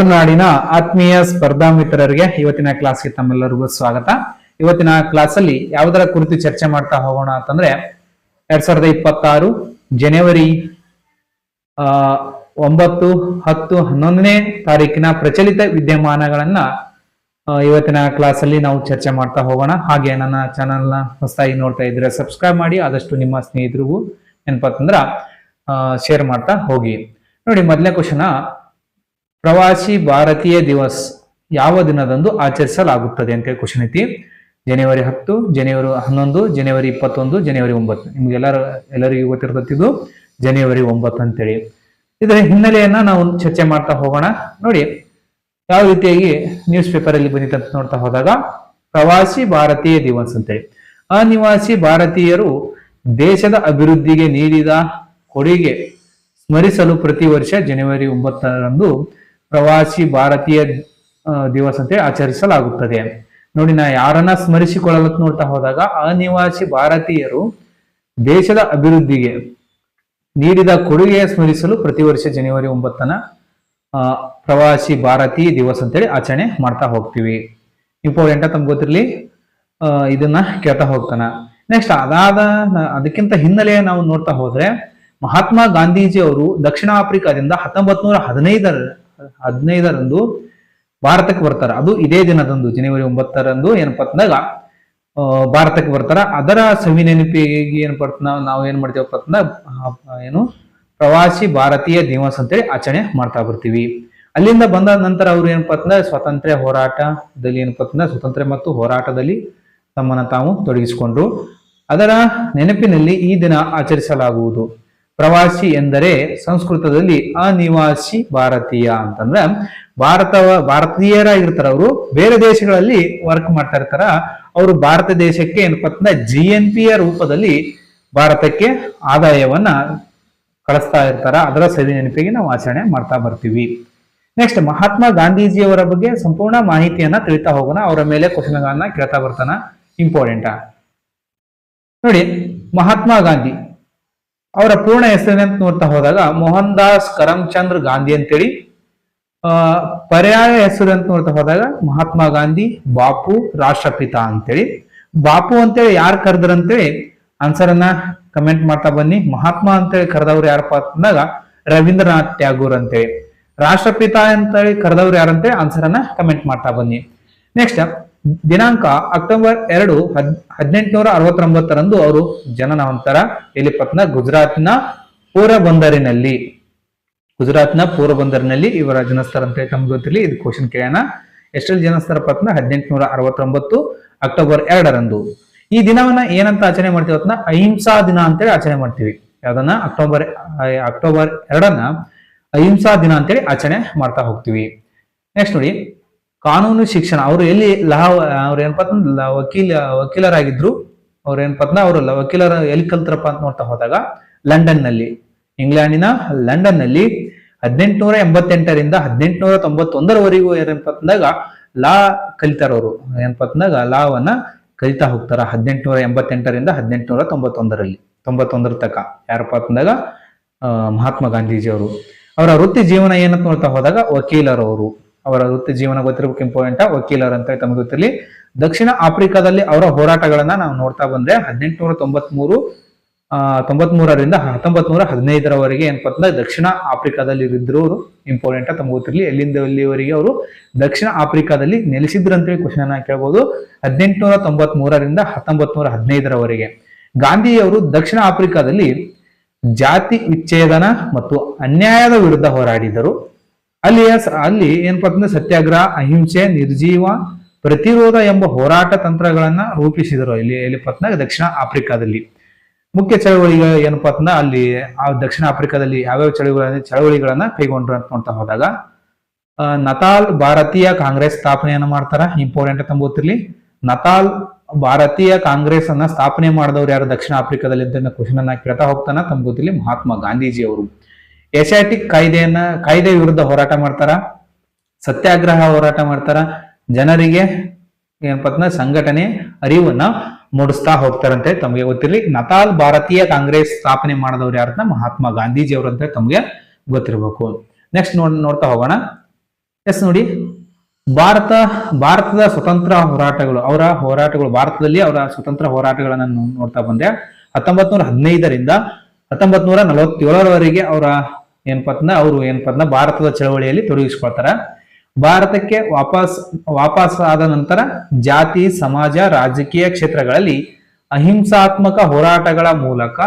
ಕರುನಾಡಿನ ಆತ್ಮೀಯ ಸ್ಪರ್ಧಾ ಮಿತ್ರರಿಗೆ ಇವತ್ತಿನ ಕ್ಲಾಸ್ಗೆ ತಮ್ಮೆಲ್ಲರಿಗೂ ಸ್ವಾಗತ. ಇವತ್ತಿನ ಕ್ಲಾಸ್ ಅಲ್ಲಿ ಯಾವುದರ ಕುರಿತು ಚರ್ಚೆ ಮಾಡ್ತಾ ಹೋಗೋಣ ಅಂತಂದ್ರೆ ಎರಡ್ ಸಾವಿರದ ಇಪ್ಪತ್ತಾರು ಜನವರಿ ಒಂಬತ್ತು, ಹತ್ತು, ಹನ್ನೊಂದನೇ ತಾರೀಕಿನ ಪ್ರಚಲಿತ ವಿದ್ಯಮಾನಗಳನ್ನ ಇವತ್ತಿನ ಕ್ಲಾಸ್ ಅಲ್ಲಿ ನಾವು ಚರ್ಚೆ ಮಾಡ್ತಾ ಹೋಗೋಣ. ಹಾಗೆ ನನ್ನ ಚಾನಲ್ನ ಹೊಸದಾಗಿ ನೋಡ್ತಾ ಇದ್ರೆ ಸಬ್ಸ್ಕ್ರೈಬ್ ಮಾಡಿ, ಆದಷ್ಟು ನಿಮ್ಮ ಸ್ನೇಹಿತರಿಗೂ ಏನಪ್ಪಾ ಶೇರ್ ಮಾಡ್ತಾ ಹೋಗಿ. ನೋಡಿ ಮೊದಲನೇ ಕ್ವಶನ ಪ್ರವಾಸಿ ಭಾರತೀಯ ದಿವಸ್ ಯಾವ ದಿನದಂದು ಆಚರಿಸಲಾಗುತ್ತದೆ ಅಂತ ಕ್ವಶನ್ ಐತಿ. ಜನವರಿ ಹತ್ತು, ಜನವರಿ ಹನ್ನೊಂದು, ಜನವರಿ ಇಪ್ಪತ್ತೊಂದು, ಜನವರಿ ಒಂಬತ್ತು. ನಿಮ್ಗೆಲ್ಲರ, ಎಲ್ಲರಿಗೂ ಗೊತ್ತಿರ್ತದ್ದು ಜನವರಿ ಒಂಬತ್ತು ಅಂತೇಳಿ. ಇದರ ಹಿನ್ನೆಲೆಯನ್ನ ನಾವು ಚರ್ಚೆ ಮಾಡ್ತಾ ಹೋಗೋಣ. ನೋಡಿ, ಯಾವ ರೀತಿಯಾಗಿ ನ್ಯೂಸ್ ಪೇಪರ್ ಅಲ್ಲಿ ಬಂದಿತ್ತಂತ ನೋಡ್ತಾ ಹೋದಾಗ, ಪ್ರವಾಸಿ ಭಾರತೀಯ ದಿವಸ್ ಅಂತೇಳಿ. ಅನಿವಾಸಿ ಭಾರತೀಯರು ದೇಶದ ಅಭಿವೃದ್ಧಿಗೆ ನೀಡಿದ ಕೊಡುಗೆ ಸ್ಮರಿಸಲು ಪ್ರತಿ ವರ್ಷ ಜನವರಿ ಒಂಬತ್ತರಂದು ಪ್ರವಾಸಿ ಭಾರತೀಯ ದಿವಸ ಅಂತ ಆಚರಿಸಲಾಗುತ್ತದೆ. ನೋಡಿ, ನಾ ಯಾರನ್ನ ಸ್ಮರಿಸಿಕೊಳ್ಳಲು ನೋಡ್ತಾ ಹೋದಾಗ ಅನಿವಾಸಿ ಭಾರತೀಯರು ದೇಶದ ಅಭಿವೃದ್ಧಿಗೆ ನೀಡಿದ ಕೊಡುಗೆ ಸ್ಮರಿಸಲು ಪ್ರತಿ ವರ್ಷ ಜನವರಿ ಒಂಬತ್ತನ ಪ್ರವಾಸಿ ಭಾರತೀಯ ದಿವಸ ಅಂತೇಳಿ ಆಚರಣೆ ಮಾಡ್ತಾ ಹೋಗ್ತೀವಿ. ಇಂಪಾರ್ಟೆಂಟ್ ತಮ್ಗೆ ಗೊತ್ತಿರಲಿ? ಇದನ್ನ ಕೇಳ್ತಾ ಹೋಗ್ತಾನ. ನೆಕ್ಸ್ಟ್ ಅದಾದ ಅದಕ್ಕಿಂತ ಹಿನ್ನೆಲೆ ನಾವು ನೋಡ್ತಾ ಹೋದ್ರೆ ಮಹಾತ್ಮ ಗಾಂಧೀಜಿ ಅವರು ದಕ್ಷಿಣ ಆಫ್ರಿಕಾದಿಂದ ಹತ್ತೊಂಬತ್ ನೂರ ಹದಿನೈದರ ಹದಿನೈದರಂದು ಭಾರತಕ್ಕೆ ಬರ್ತಾರ. ಅದು ಇದೇ ದಿನದಂದು, ಜನವರಿ ಒಂಬತ್ತರಂದು ಏನಪ್ಪಾ ಅಂತಂದಾಗ ಭಾರತಕ್ಕೆ ಬರ್ತಾರ. ಅದರ ಸವಿ ನೆನಪಿಗೆ ಏನಪ್ಪ ನಾವು ನಾವು ಏನ್ ಮಾಡ್ತೀವಪ್ಪ ಅಂತಂದಾಗ ಏನು, ಪ್ರವಾಸಿ ಭಾರತೀಯ ದಿವಸ್ ಅಂತೇಳಿ ಆಚರಣೆ ಮಾಡ್ತಾ ಬರ್ತೀವಿ. ಅಲ್ಲಿಂದ ಬಂದ ನಂತರ ಅವ್ರು ಏನಪ್ಪಾ ಅಂತಂದ್ರೆ ಸ್ವಾತಂತ್ರ್ಯ ಹೋರಾಟದಲ್ಲಿ ಏನಪ್ಪಾ ಅಂತಂದ್ರೆ ಸ್ವಾತಂತ್ರ್ಯ ಮತ್ತು ಹೋರಾಟದಲ್ಲಿ ತಮ್ಮನ್ನ ತಾವು ತೊಡಗಿಸಿಕೊಂಡ್ರು. ಅದರ ನೆನಪಿನಲ್ಲಿ ಈ ದಿನ ಆಚರಿಸಲಾಗುವುದು. ಪ್ರವಾಸಿ ಎಂದರೆ ಸಂಸ್ಕೃತದಲ್ಲಿ ಅನಿವಾಸಿ ಭಾರತೀಯ ಅಂತಂದ್ರೆ ಭಾರತ ಭಾರತೀಯರಾಗಿರ್ತಾರ ಅವರು. ಬೇರೆ ದೇಶಗಳಲ್ಲಿ ವರ್ಕ್ ಮಾಡ್ತಾ ಇರ್ತಾರ. ಅವರು ಭಾರತ ದೇಶಕ್ಕೆ ಏನಪ್ಪ ಅಂದ್ರೆ ಜಿ ಎನ್ ಪಿಯ ರೂಪದಲ್ಲಿ ಭಾರತಕ್ಕೆ ಆದಾಯವನ್ನ ಕಳಿಸ್ತಾ ಇರ್ತಾರ. ಅದರ ಸರಿ ನೆನಪಿಗೆ ನಾವು ಆಚರಣೆ ಮಾಡ್ತಾ ಬರ್ತೀವಿ. ನೆಕ್ಸ್ಟ್ ಮಹಾತ್ಮ ಗಾಂಧೀಜಿಯವರ ಬಗ್ಗೆ ಸಂಪೂರ್ಣ ಮಾಹಿತಿಯನ್ನ ತಿಳಿತಾ ಹೋಗೋಣ. ಅವರ ಮೇಲೆ ಕ್ವಶನ್ಗಳನ್ನ ಕೇಳ್ತಾ ಬರ್ತಾನ. ಇಂಪಾರ್ಟೆಂಟ್ ನೋಡಿ, ಮಹಾತ್ಮ ಗಾಂಧಿ. ಅವರ ಪೂರ್ಣ ಹೆಸರಿನಂತ ನೋಡ್ತಾ ಹೋದಾಗ ಮೋಹನ್ ದಾಸ್ ಕರಮ್ಚಂದ್ರ ಗಾಂಧಿ ಅಂತೇಳಿ. ಆ, ಪರ್ಯಾಯ ಹೆಸರು ಅಂತ ನೋಡ್ತಾ ಹೋದಾಗ ಮಹಾತ್ಮ ಗಾಂಧಿ, ಬಾಪು, ರಾಷ್ಟ್ರಪಿತ ಅಂತೇಳಿ. ಬಾಪು ಅಂತೇಳಿ ಯಾರು ಕರೆದ್ರಂತೇಳಿ ಆನ್ಸರ್ ಅನ್ನ ಕಮೆಂಟ್ ಮಾಡ್ತಾ ಬನ್ನಿ. ಮಹಾತ್ಮ ಅಂತೇಳಿ ಕರೆದವ್ರು ಯಾರಪ್ಪ ಅಂತಂದಾಗ ರವೀಂದ್ರನಾಥ್ ಟ್ಯಾಗೂರ್ ಅಂತೇಳಿ. ರಾಷ್ಟ್ರಪಿತ ಅಂತೇಳಿ ಕರೆದವ್ರು ಯಾರಂತೇಳಿ ಆನ್ಸರ್ ಅನ್ನ ಕಮೆಂಟ್ ಮಾಡ್ತಾ ಬನ್ನಿ. ನೆಕ್ಸ್ಟ್ ದಿನಾಂಕ ಅಕ್ಟೋಬರ್ ಎರಡು ಹದ್, ಹದಿನೆಂಟುನೂರ ಅರವತ್ತೊಂಬತ್ತರಂದು ಅವರು ಜನನ ಹೊಂತಾರ ಇಲ್ಲಿ ಪತ್ನ ಗುಜರಾತ್ನ ಪೂರಬಂದರಿನಲ್ಲಿ. ಗುಜರಾತ್ನ ಪೂರಬಂದರಿನಲ್ಲಿ ಇವರ ಜನಸ್ಥರ ಅಂತ ಹೇಳಿ ಗೊತ್ತಿರಲಿ, ಇದು ಕ್ವಶನ್ ಕೇಳೋಣ. ಎಷ್ಟರಲ್ಲಿ ಜನಸ್ಥರ ಪತ್ನ? ಹದಿನೆಂಟುನೂರ ಅರವತ್ತೊಂಬತ್ತು ಅಕ್ಟೋಬರ್ ಎರಡರಂದು. ಈ ದಿನವನ್ನ ಏನಂತ ಆಚರಣೆ ಮಾಡ್ತೀವಿ ಅದನ್ನ ಅಹಿಂಸಾ ದಿನ ಅಂತೇಳಿ ಆಚರಣೆ ಮಾಡ್ತೀವಿ. ಯಾವ್ದನ್ನ? ಅಕ್ಟೋಬರ್ ಅಕ್ಟೋಬರ್ ಎರಡನ್ನ ಅಹಿಂಸಾ ದಿನ ಅಂತೇಳಿ ಆಚರಣೆ ಮಾಡ್ತಾ ಹೋಗ್ತೀವಿ. ನೆಕ್ಸ್ಟ್ ನೋಡಿ ಕಾನೂನು ಶಿಕ್ಷಣ, ಅವರು ಎಲ್ಲಿ ಲಹ ಅವ್ರು ಏನಪ್ಪ ಅಂತಂದ್ರೆ ವಕೀಲ, ವಕೀಲರಾಗಿದ್ರು, ಅವ್ರು ಏನಪ್ಪ ಅಂತಂದ್ರೆ ಅವರು ವಕೀಲರ ಎಲ್ಲಿ ಕಲ್ತರಪ್ಪ ಅಂತ ನೋಡ್ತಾ ಹೋದಾಗ ಲಂಡನ್ನಲ್ಲಿ ಇಂಗ್ಲೆಂಡಿನ ಲಂಡನ್ನಲ್ಲಿ ಹದಿನೆಂಟುನೂರ ಎಂಬತ್ತೆಂಟರಿಂದ ಹದಿನೆಂಟುನೂರ ತೊಂಬತ್ತೊಂದರವರೆಗೂ ಏನಪ್ಪ ಅಂದಾಗ ಲಾ ಕಲಿತಾರ ಅವರು. ಏನಪ್ಪ ಅಂದಾಗ ಲಾವನ್ನ ಕಲಿತಾ ಹೋಗ್ತಾರ ಹದಿನೆಂಟುನೂರ ಎಂಬತ್ತೆಂಟರಿಂದ ಹದಿನೆಂಟುನೂರ ತೊಂಬತ್ತೊಂದರಲ್ಲಿ, ತೊಂಬತ್ತೊಂದರ ತಕ. ಯಾರಪ್ಪ ಅಂದಾಗ ಮಹಾತ್ಮ ಗಾಂಧೀಜಿ ಅವರು ಅವರ ವೃತ್ತಿ ಜೀವನ ಏನಂತ ನೋಡ್ತಾ ಹೋದಾಗ ವಕೀಲರವರು. ಅವರ ವೃತ್ತಿ ಜೀವನ ಗೊತ್ತಿರಬೇಕು ಇಂಪಾರ್ಟೆಂಟ್ ವಕೀಲರು ಅಂತ ತಮಗೆ ಗೊತ್ತಿರಲಿ. ದಕ್ಷಿಣ ಆಫ್ರಿಕಾದಲ್ಲಿ ಅವರ ಹೋರಾಟಗಳನ್ನ ನಾವು ನೋಡ್ತಾ ಬಂದ್ರೆ ಹದಿನೆಂಟುನೂರ ತೊಂಬತ್ಮೂರು ತೊಂಬತ್ಮೂರರಿಂದ ಹತ್ತೊಂಬತ್ ನೂರ ಹದಿನೈದರವರೆಗೆ ಏನಪ್ಪ ದಕ್ಷಿಣ ಆಫ್ರಿಕಾದಲ್ಲಿ ಇದ್ರು ಅವರು ಇಂಪಾರ್ಟೆಂಟ್ ತಮಗೆ ಗೊತ್ತಿರಲಿ. ಎಲ್ಲಿಂದ ಎಲ್ಲಿವರೆಗೆ ಅವರು ದಕ್ಷಿಣ ಆಫ್ರಿಕಾದಲ್ಲಿ ನೆಲೆಸಿದ್ರು ಅಂತೇಳಿ ಕ್ವಶನ್ ಅನ್ನ ಕೇಳಬಹುದು ಹದಿನೆಂಟುನೂರ ತೊಂಬತ್ ಮೂರರಿಂದ ಹತ್ತೊಂಬತ್ ನೂರ ಹದಿನೈದರವರೆಗೆ ಗಾಂಧಿಯವರು ದಕ್ಷಿಣ ಆಫ್ರಿಕಾದಲ್ಲಿ ಜಾತಿ ವಿಚ್ಛೇದನ ಮತ್ತು ಅನ್ಯಾಯದ ವಿರುದ್ಧ ಹೋರಾಡಿದರು. ಅಲ್ಲಿಯ ಸ- ಅಲ್ಲಿ ಏನಪ್ಪಾ ಅಂತಂದ್ರೆ ಸತ್ಯಾಗ್ರಹ, ಅಹಿಂಸೆ, ನಿರ್ಜೀವ, ಪ್ರತಿರೋಧ ಎಂಬ ಹೋರಾಟ ತಂತ್ರಗಳನ್ನ ರೂಪಿಸಿದರು ಇಲ್ಲಿ ಎಲ್ಲಿ ದಕ್ಷಿಣ ಆಫ್ರಿಕಾದಲ್ಲಿ. ಮುಖ್ಯ ಚಳವಳಿಗ ಏನಪ್ಪ ಅಂತಂದ್ರೆ ಅಲ್ಲಿ, ಆ ದಕ್ಷಿಣ ಆಫ್ರಿಕಾದಲ್ಲಿ ಯಾವ್ಯಾವ ಚಳವಳಿ, ಚಳವಳಿಗಳನ್ನ ಕೈಗೊಂಡ್ರು ಅಂತ ನೋಡ್ತಾ ಹೋದಾಗ ನತಾಲ್ ಭಾರತೀಯ ಕಾಂಗ್ರೆಸ್ ಸ್ಥಾಪನೆಯನ್ನು ಮಾಡ್ತಾರ. ಇಂಪಾರ್ಟೆಂಟ್ ಅಂತ ಗೊತ್ತಿರ್ಲಿ. ನತಾಲ್ ಭಾರತೀಯ ಕಾಂಗ್ರೆಸ್ ಅನ್ನ ಸ್ಥಾಪನೆ ಮಾಡಿದವ್ರು ಯಾರು ದಕ್ಷಿಣ ಆಫ್ರಿಕಾದಲ್ಲಿ ಅಂತ ಕ್ವಶನ್ ಅನ್ನ ಕೇಳ್ತಾ ಹೋಗ್ತಾನ. ಗೊತ್ತಿರ್ಲಿ ಮಹಾತ್ಮ ಗಾಂಧೀಜಿ ಅವರು ಏಷ್ಯಾಟಿಕ್ ಕಾಯ್ದೆಯನ್ನ, ಕಾಯ್ದೆ ವಿರುದ್ಧ ಹೋರಾಟ ಮಾಡ್ತಾರ? ಸತ್ಯಾಗ್ರಹ ಹೋರಾಟ ಮಾಡ್ತಾರ? ಜನರಿಗೆ ಏನಪ್ಪ ಸಂಘಟನೆ ಅರಿವನ್ನ ಮೂಡಿಸ್ತಾ ಹೋಗ್ತಾರಂತೆ ತಮಗೆ ಗೊತ್ತಿರಲಿ. ನತಾಲ್ ಭಾರತೀಯ ಕಾಂಗ್ರೆಸ್ ಸ್ಥಾಪನೆ ಮಾಡಿದವ್ರು ಯಾರಂತ ಮಹಾತ್ಮ ಗಾಂಧೀಜಿ ಅವರು ಅಂತ ತಮಗೆ ಗೊತ್ತಿರಬೇಕು. ನೆಕ್ಸ್ಟ್ ನೋಡ್, ನೋಡ್ತಾ ಹೋಗೋಣ. ಎಸ್ ನೋಡಿ. ಭಾರತ, ಭಾರತದ ಸ್ವತಂತ್ರ ಹೋರಾಟಗಳು, ಅವರ ಹೋರಾಟಗಳು, ಭಾರತದಲ್ಲಿ ಅವರ ಸ್ವತಂತ್ರ ಹೋರಾಟಗಳನ್ನು ನೋಡ್ತಾ ಬಂದೆ. ಹತ್ತೊಂಬತ್ ನೂರ ಹದಿನೈದರಿಂದ ಹತ್ತೊಂಬತ್ ನೂರ ನಲವತ್ತೇಳರವರೆಗೆ ಅವರ ಏನಪ್ಪಾ ಅಂತಂದ್ರೆ ಅವರು ಏನ್ಪತ್ನ ಭಾರತದ ಚಳವಳಿಯಲ್ಲಿ ತೊಡಗಿಸ್ಕೊಳ್ತಾರ. ಭಾರತಕ್ಕೆ ವಾಪಸ್ ವಾಪಸ್ ಆದ ನಂತರ ಜಾತಿ, ಸಮಾಜ, ರಾಜಕೀಯ ಕ್ಷೇತ್ರಗಳಲ್ಲಿ ಅಹಿಂಸಾತ್ಮಕ ಹೋರಾಟಗಳ ಮೂಲಕ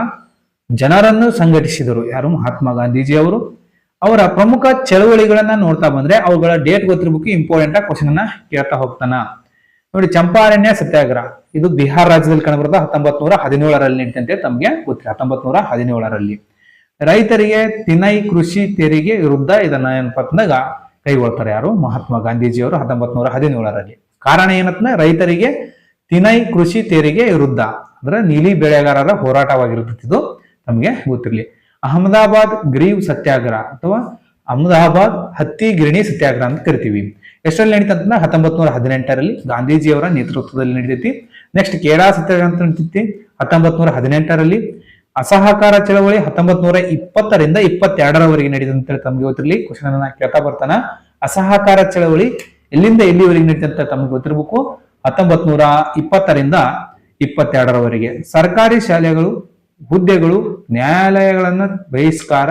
ಜನರನ್ನು ಸಂಘಟಿಸಿದರು. ಯಾರು? ಮಹಾತ್ಮ ಗಾಂಧೀಜಿ ಅವರು. ಅವರ ಪ್ರಮುಖ ಚಳವಳಿಗಳನ್ನ ನೋಡ್ತಾ ಬಂದ್ರೆ ಅವುಗಳ ಡೇಟ್ ಗೊತ್ತಿರ್ಬೇಕು ಇಂಪಾರ್ಟೆಂಟ್ ಆಗಿ ಕ್ವಶನ್ ಅನ್ನ ಕೇಳ್ತಾ ಹೋಗ್ತಾನ. ನೋಡಿ, ಚಂಪಾರಣ್ಯ ಸತ್ಯಾಗ್ರಹ. ಇದು ಬಿಹಾರ ರಾಜ್ಯದಲ್ಲಿ ಕಂಡುಬರುತ್ತ ಹತ್ತೊಂಬತ್ ನೂರ ಹದಿನೇಳರಲ್ಲಿ ನಿಂತಂತೆ ತಮಗೆ ಗೊತ್ತಿಲ್ಲ. ಹತ್ತೊಂಬತ್ ನೂರ ಹದಿನೇಳರಲ್ಲಿ. ರೈತರಿಗೆ ತಿನೈ ಕೃಷಿ ತೆರಿಗೆ ವಿರುದ್ಧ ಇದನ್ನ ಏನಪ್ಪ ಅಂತಂದಾಗ ಕೈಗೊಳ್ತಾರೆ ಯಾರು? ಮಹಾತ್ಮ ಗಾಂಧೀಜಿಯವರು ಹತ್ತೊಂಬತ್ ನೂರ ಹದಿನೇಳರಲ್ಲಿ. ಕಾರಣ ಏನಂತಂದ್ರೆ ರೈತರಿಗೆ ತಿನೈ ಕೃಷಿ ತೆರಿಗೆ ವಿರುದ್ಧ, ಅಂದ್ರೆ ನೀಲಿ ಬೆಳೆಗಾರರ ಹೋರಾಟವಾಗಿರುತ್ತಿದ್ದು ನಮಗೆ ಗೊತ್ತಿರಲಿ. ಅಹಮದಾಬಾದ್ ಗ್ರೀವ್ ಸತ್ಯಾಗ್ರಹ ಅಥವಾ ಅಹಮದಾಬಾದ್ ಹತ್ತಿ ಗಿರಣಿ ಸತ್ಯಾಗ್ರಹ ಅಂತ ಕರಿತೀವಿ. ಎಷ್ಟರಲ್ಲಿ ನಡೀತಂತ ಹತ್ತೊಂಬತ್ ನೂರ ಹದಿನೆಂಟರಲ್ಲಿ ಗಾಂಧೀಜಿಯವರ ನೇತೃತ್ವದಲ್ಲಿ ನಡೀತೈತಿ. ನೆಕ್ಸ್ಟ್ ಕೇಡಾ ಸತ್ಯಾಗ್ರಹ ಅಂತ ನಡೀತೈತಿ. ಹತ್ತೊಂಬತ್ ನೂರ ಹದಿನೆಂಟರಲ್ಲಿ ಅಸಹಕಾರ ಚಳವಳಿ ಹತ್ತೊಂಬತ್ ನೂರ ಇಪ್ಪತ್ತರಿಂದ ಇಪ್ಪತ್ತೆರಡರವರೆಗೆ ನಡೆದಿದೆ ಅಂತ ತಮಗೆ ಗೊತ್ತಿರಲಿ. ಕ್ವಶನ್ ಅನ್ನ ಕೇಳ್ತಾ ಬರ್ತಾನ. ಅಸಹಕಾರ ಚಳವಳಿ ಎಲ್ಲಿಂದ ಎಲ್ಲಿವರೆಗೆ ನಡೀತಂತ ಅಂತ ತಮಗೆ ಗೊತ್ತಿರಬೇಕು. ಹತ್ತೊಂಬತ್ ನೂರ ಇಪ್ಪತ್ತರಿಂದ ಇಪ್ಪತ್ತೆರಡರವರೆಗೆ ಸರ್ಕಾರಿ ಶಾಲೆಗಳು, ಹುದ್ದೆಗಳು, ನ್ಯಾಯಾಲಯಗಳನ್ನ ಬಹಿಷ್ಕಾರ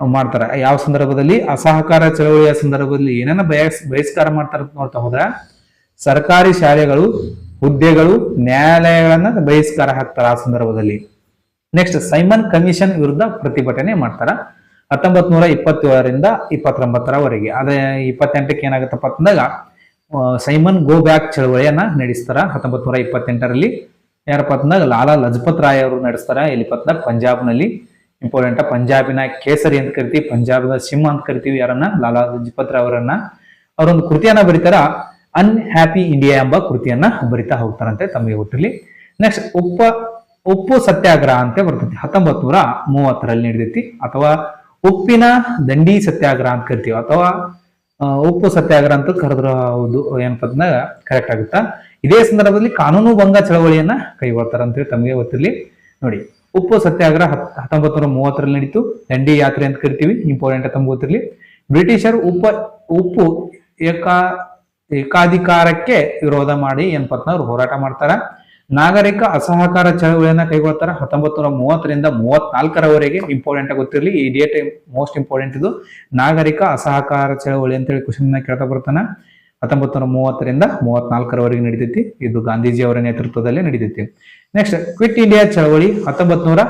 ಮಾಡ್ತಾರ. ಯಾವ ಸಂದರ್ಭದಲ್ಲಿ? ಅಸಹಕಾರ ಚಳವಳಿಯ ಸಂದರ್ಭದಲ್ಲಿ ಏನನ್ನ ಬಯಸ್ ಬಹಿಷ್ಕಾರ ಮಾಡ್ತಾರೆ ನೋಡ್ತಾ ಹೋದ್ರ, ಸರ್ಕಾರಿ ಶಾಲೆಗಳು, ಹುದ್ದೆಗಳು, ನ್ಯಾಯಾಲಯಗಳನ್ನ ಬಹಿಷ್ಕಾರ ಹಾಕ್ತಾರೆ ಆ ಸಂದರ್ಭದಲ್ಲಿ. ನೆಕ್ಸ್ಟ್ ಸೈಮನ್ ಕಮಿಷನ್ ವಿರುದ್ಧ ಪ್ರತಿಭಟನೆ ಮಾಡ್ತಾರ. ಹತ್ತೊಂಬತ್ ನೂರ ಇಪ್ಪತ್ತೇಳರಿಂದ ಇಪ್ಪತ್ತೊಂಬತ್ತರವರೆಗೆ. ಅದೇ ಇಪ್ಪತ್ತೆಂಟಕ್ಕೆ ಏನಾಗುತ್ತಪ್ಪ ಅಂತಂದಾಗ ಸೈಮನ್ ಗೋ ಬ್ಯಾಕ್ ಚಳವಳಿಯನ್ನ ನಡೆಸ್ತಾರ ಹತ್ತೊಂಬತ್ ನೂರ ಇಪ್ಪತ್ತೆಂಟರಲ್ಲಿ. ಯಾರಪ್ಪ ಅಂತಂದಾಗ, ಲಾಲಾ ಲಜಪತ್ ರಾಯ್ ಅವರು ನಡೆಸ್ತಾರ. ಇಲ್ಲಿ ಪತ್ನ ಪಂಜಾಬ್ನಲ್ಲಿ ಇಂಪಾರ್ಟೆಂಟ್ ಪಂಜಾಬಿನ ಕೇಸರಿ ಅಂತ ಕರಿತೀವಿ, ಪಂಜಾಬ್ನ ಸಿಂಹ ಅಂತ ಕರಿತೀವಿ ಯಾರನ್ನ? ಲಾಲಾ ಲಜಪತ್ ರಾಯ್ ಅವರನ್ನ. ಅವರೊಂದು ಕೃತಿಯನ್ನ ಬರೀತಾರ. ಅನ್ಹ್ಯಾಪಿ ಇಂಡಿಯಾ ಎಂಬ ಕೃತಿಯನ್ನ ಬರಿತಾ ಹೋಗ್ತಾರಂತೆ ತಮಗೆ ಗೊತ್ತಿರಲಿ. ನೆಕ್ಸ್ಟ್ ಉಪ್ಪ ಉಪ್ಪು ಸತ್ಯಾಗ್ರಹ ಅಂತ ಬರ್ತೈತಿ. ಹತ್ತೊಂಬತ್ ನೂರ ಮೂವತ್ತರಲ್ಲಿ ನಡೆದೈತಿ. ಅಥವಾ ಉಪ್ಪಿನ ದಂಡಿ ಸತ್ಯಾಗ್ರಹ ಅಂತ ಕರಿತೀವಿ. ಅಥವಾ ಉಪ್ಪು ಸತ್ಯಾಗ್ರಹ ಅಂತ ಕರೆದ್ರ ಹೌದು ಏನಪ್ಪದ್ನ ಕರೆಕ್ಟ್ ಆಗುತ್ತಾ? ಇದೇ ಸಂದರ್ಭದಲ್ಲಿ ಕಾನೂನು ಭಂಗ ಚಳವಳಿಯನ್ನ ಕೈಗೊಳ್ತಾರ ಅಂತೇಳಿ ತಮಗೆ ಗೊತ್ತಿರಲಿ. ನೋಡಿ, ಉಪ್ಪು ಸತ್ಯಾಗ್ರಹ ಹತ್ತೊಂಬತ್ತು ಹತ್ತೊಂಬತ್ ನೂರ ಮೂವತ್ತರಲ್ಲಿ ನಡೀತು. ದಂಡಿ ಯಾತ್ರೆ ಅಂತ ಕರಿತೀವಿ. ಇಂಪಾರ್ಟೆಂಟ್ ತಮ್ಗೆ ಗೊತ್ತಿರಲಿ. ಬ್ರಿಟಿಷರು ಉಪ್ಪ ಉಪ್ಪು ಏಕಾ, ಏಕಾಧಿಕಾರಕ್ಕೆ ವಿರೋಧ ಮಾಡಿ ಏನ್ ಅಂತಂದ್ರೆ ಅವ್ರು ಹೋರಾಟ ಮಾಡ್ತಾರ. ನಾಗರಿಕ ಅಸಹಕಾರ ಚಳವಳಿಯನ್ನ ಕೈಗೊಳ್ತಾರೆ. ಹತ್ತೊಂಬತ್ತು ನೂರ ಮೂವತ್ತರಿಂದ ಮೂವತ್ನಾಲ್ಕರವರೆಗೆ ಇಂಪಾರ್ಟೆಂಟ್ ಗೊತ್ತಿರಲಿ. ಈ ಡೇಟ್ ಮೋಸ್ಟ್ ಇಂಪಾರ್ಟೆಂಟ್ ಇದು. ನಾಗರಿಕ ಅಸಹಕಾರ ಚಳವಳಿ ಅಂತೇಳಿ ಕ್ವಶನ್ ಕೇಳ್ತಾ ಬರ್ತಾನೆ. ಹತ್ತೊಂಬತ್ತು ನೂರ ಮೂವತ್ತರಿಂದ ಮೂವತ್ನಾಲ್ಕರವರೆಗೆ ನಡೀತೈತಿ. ಇದು ಗಾಂಧೀಜಿ ಅವರ ನೇತೃತ್ವದಲ್ಲಿ ನಡೀತೈತಿ. ನೆಕ್ಸ್ಟ್ ಕ್ವಿಟ್ ಇಂಡಿಯಾ ಚಳವಳಿ ಹತ್ತೊಂಬತ್ತು ನೂರ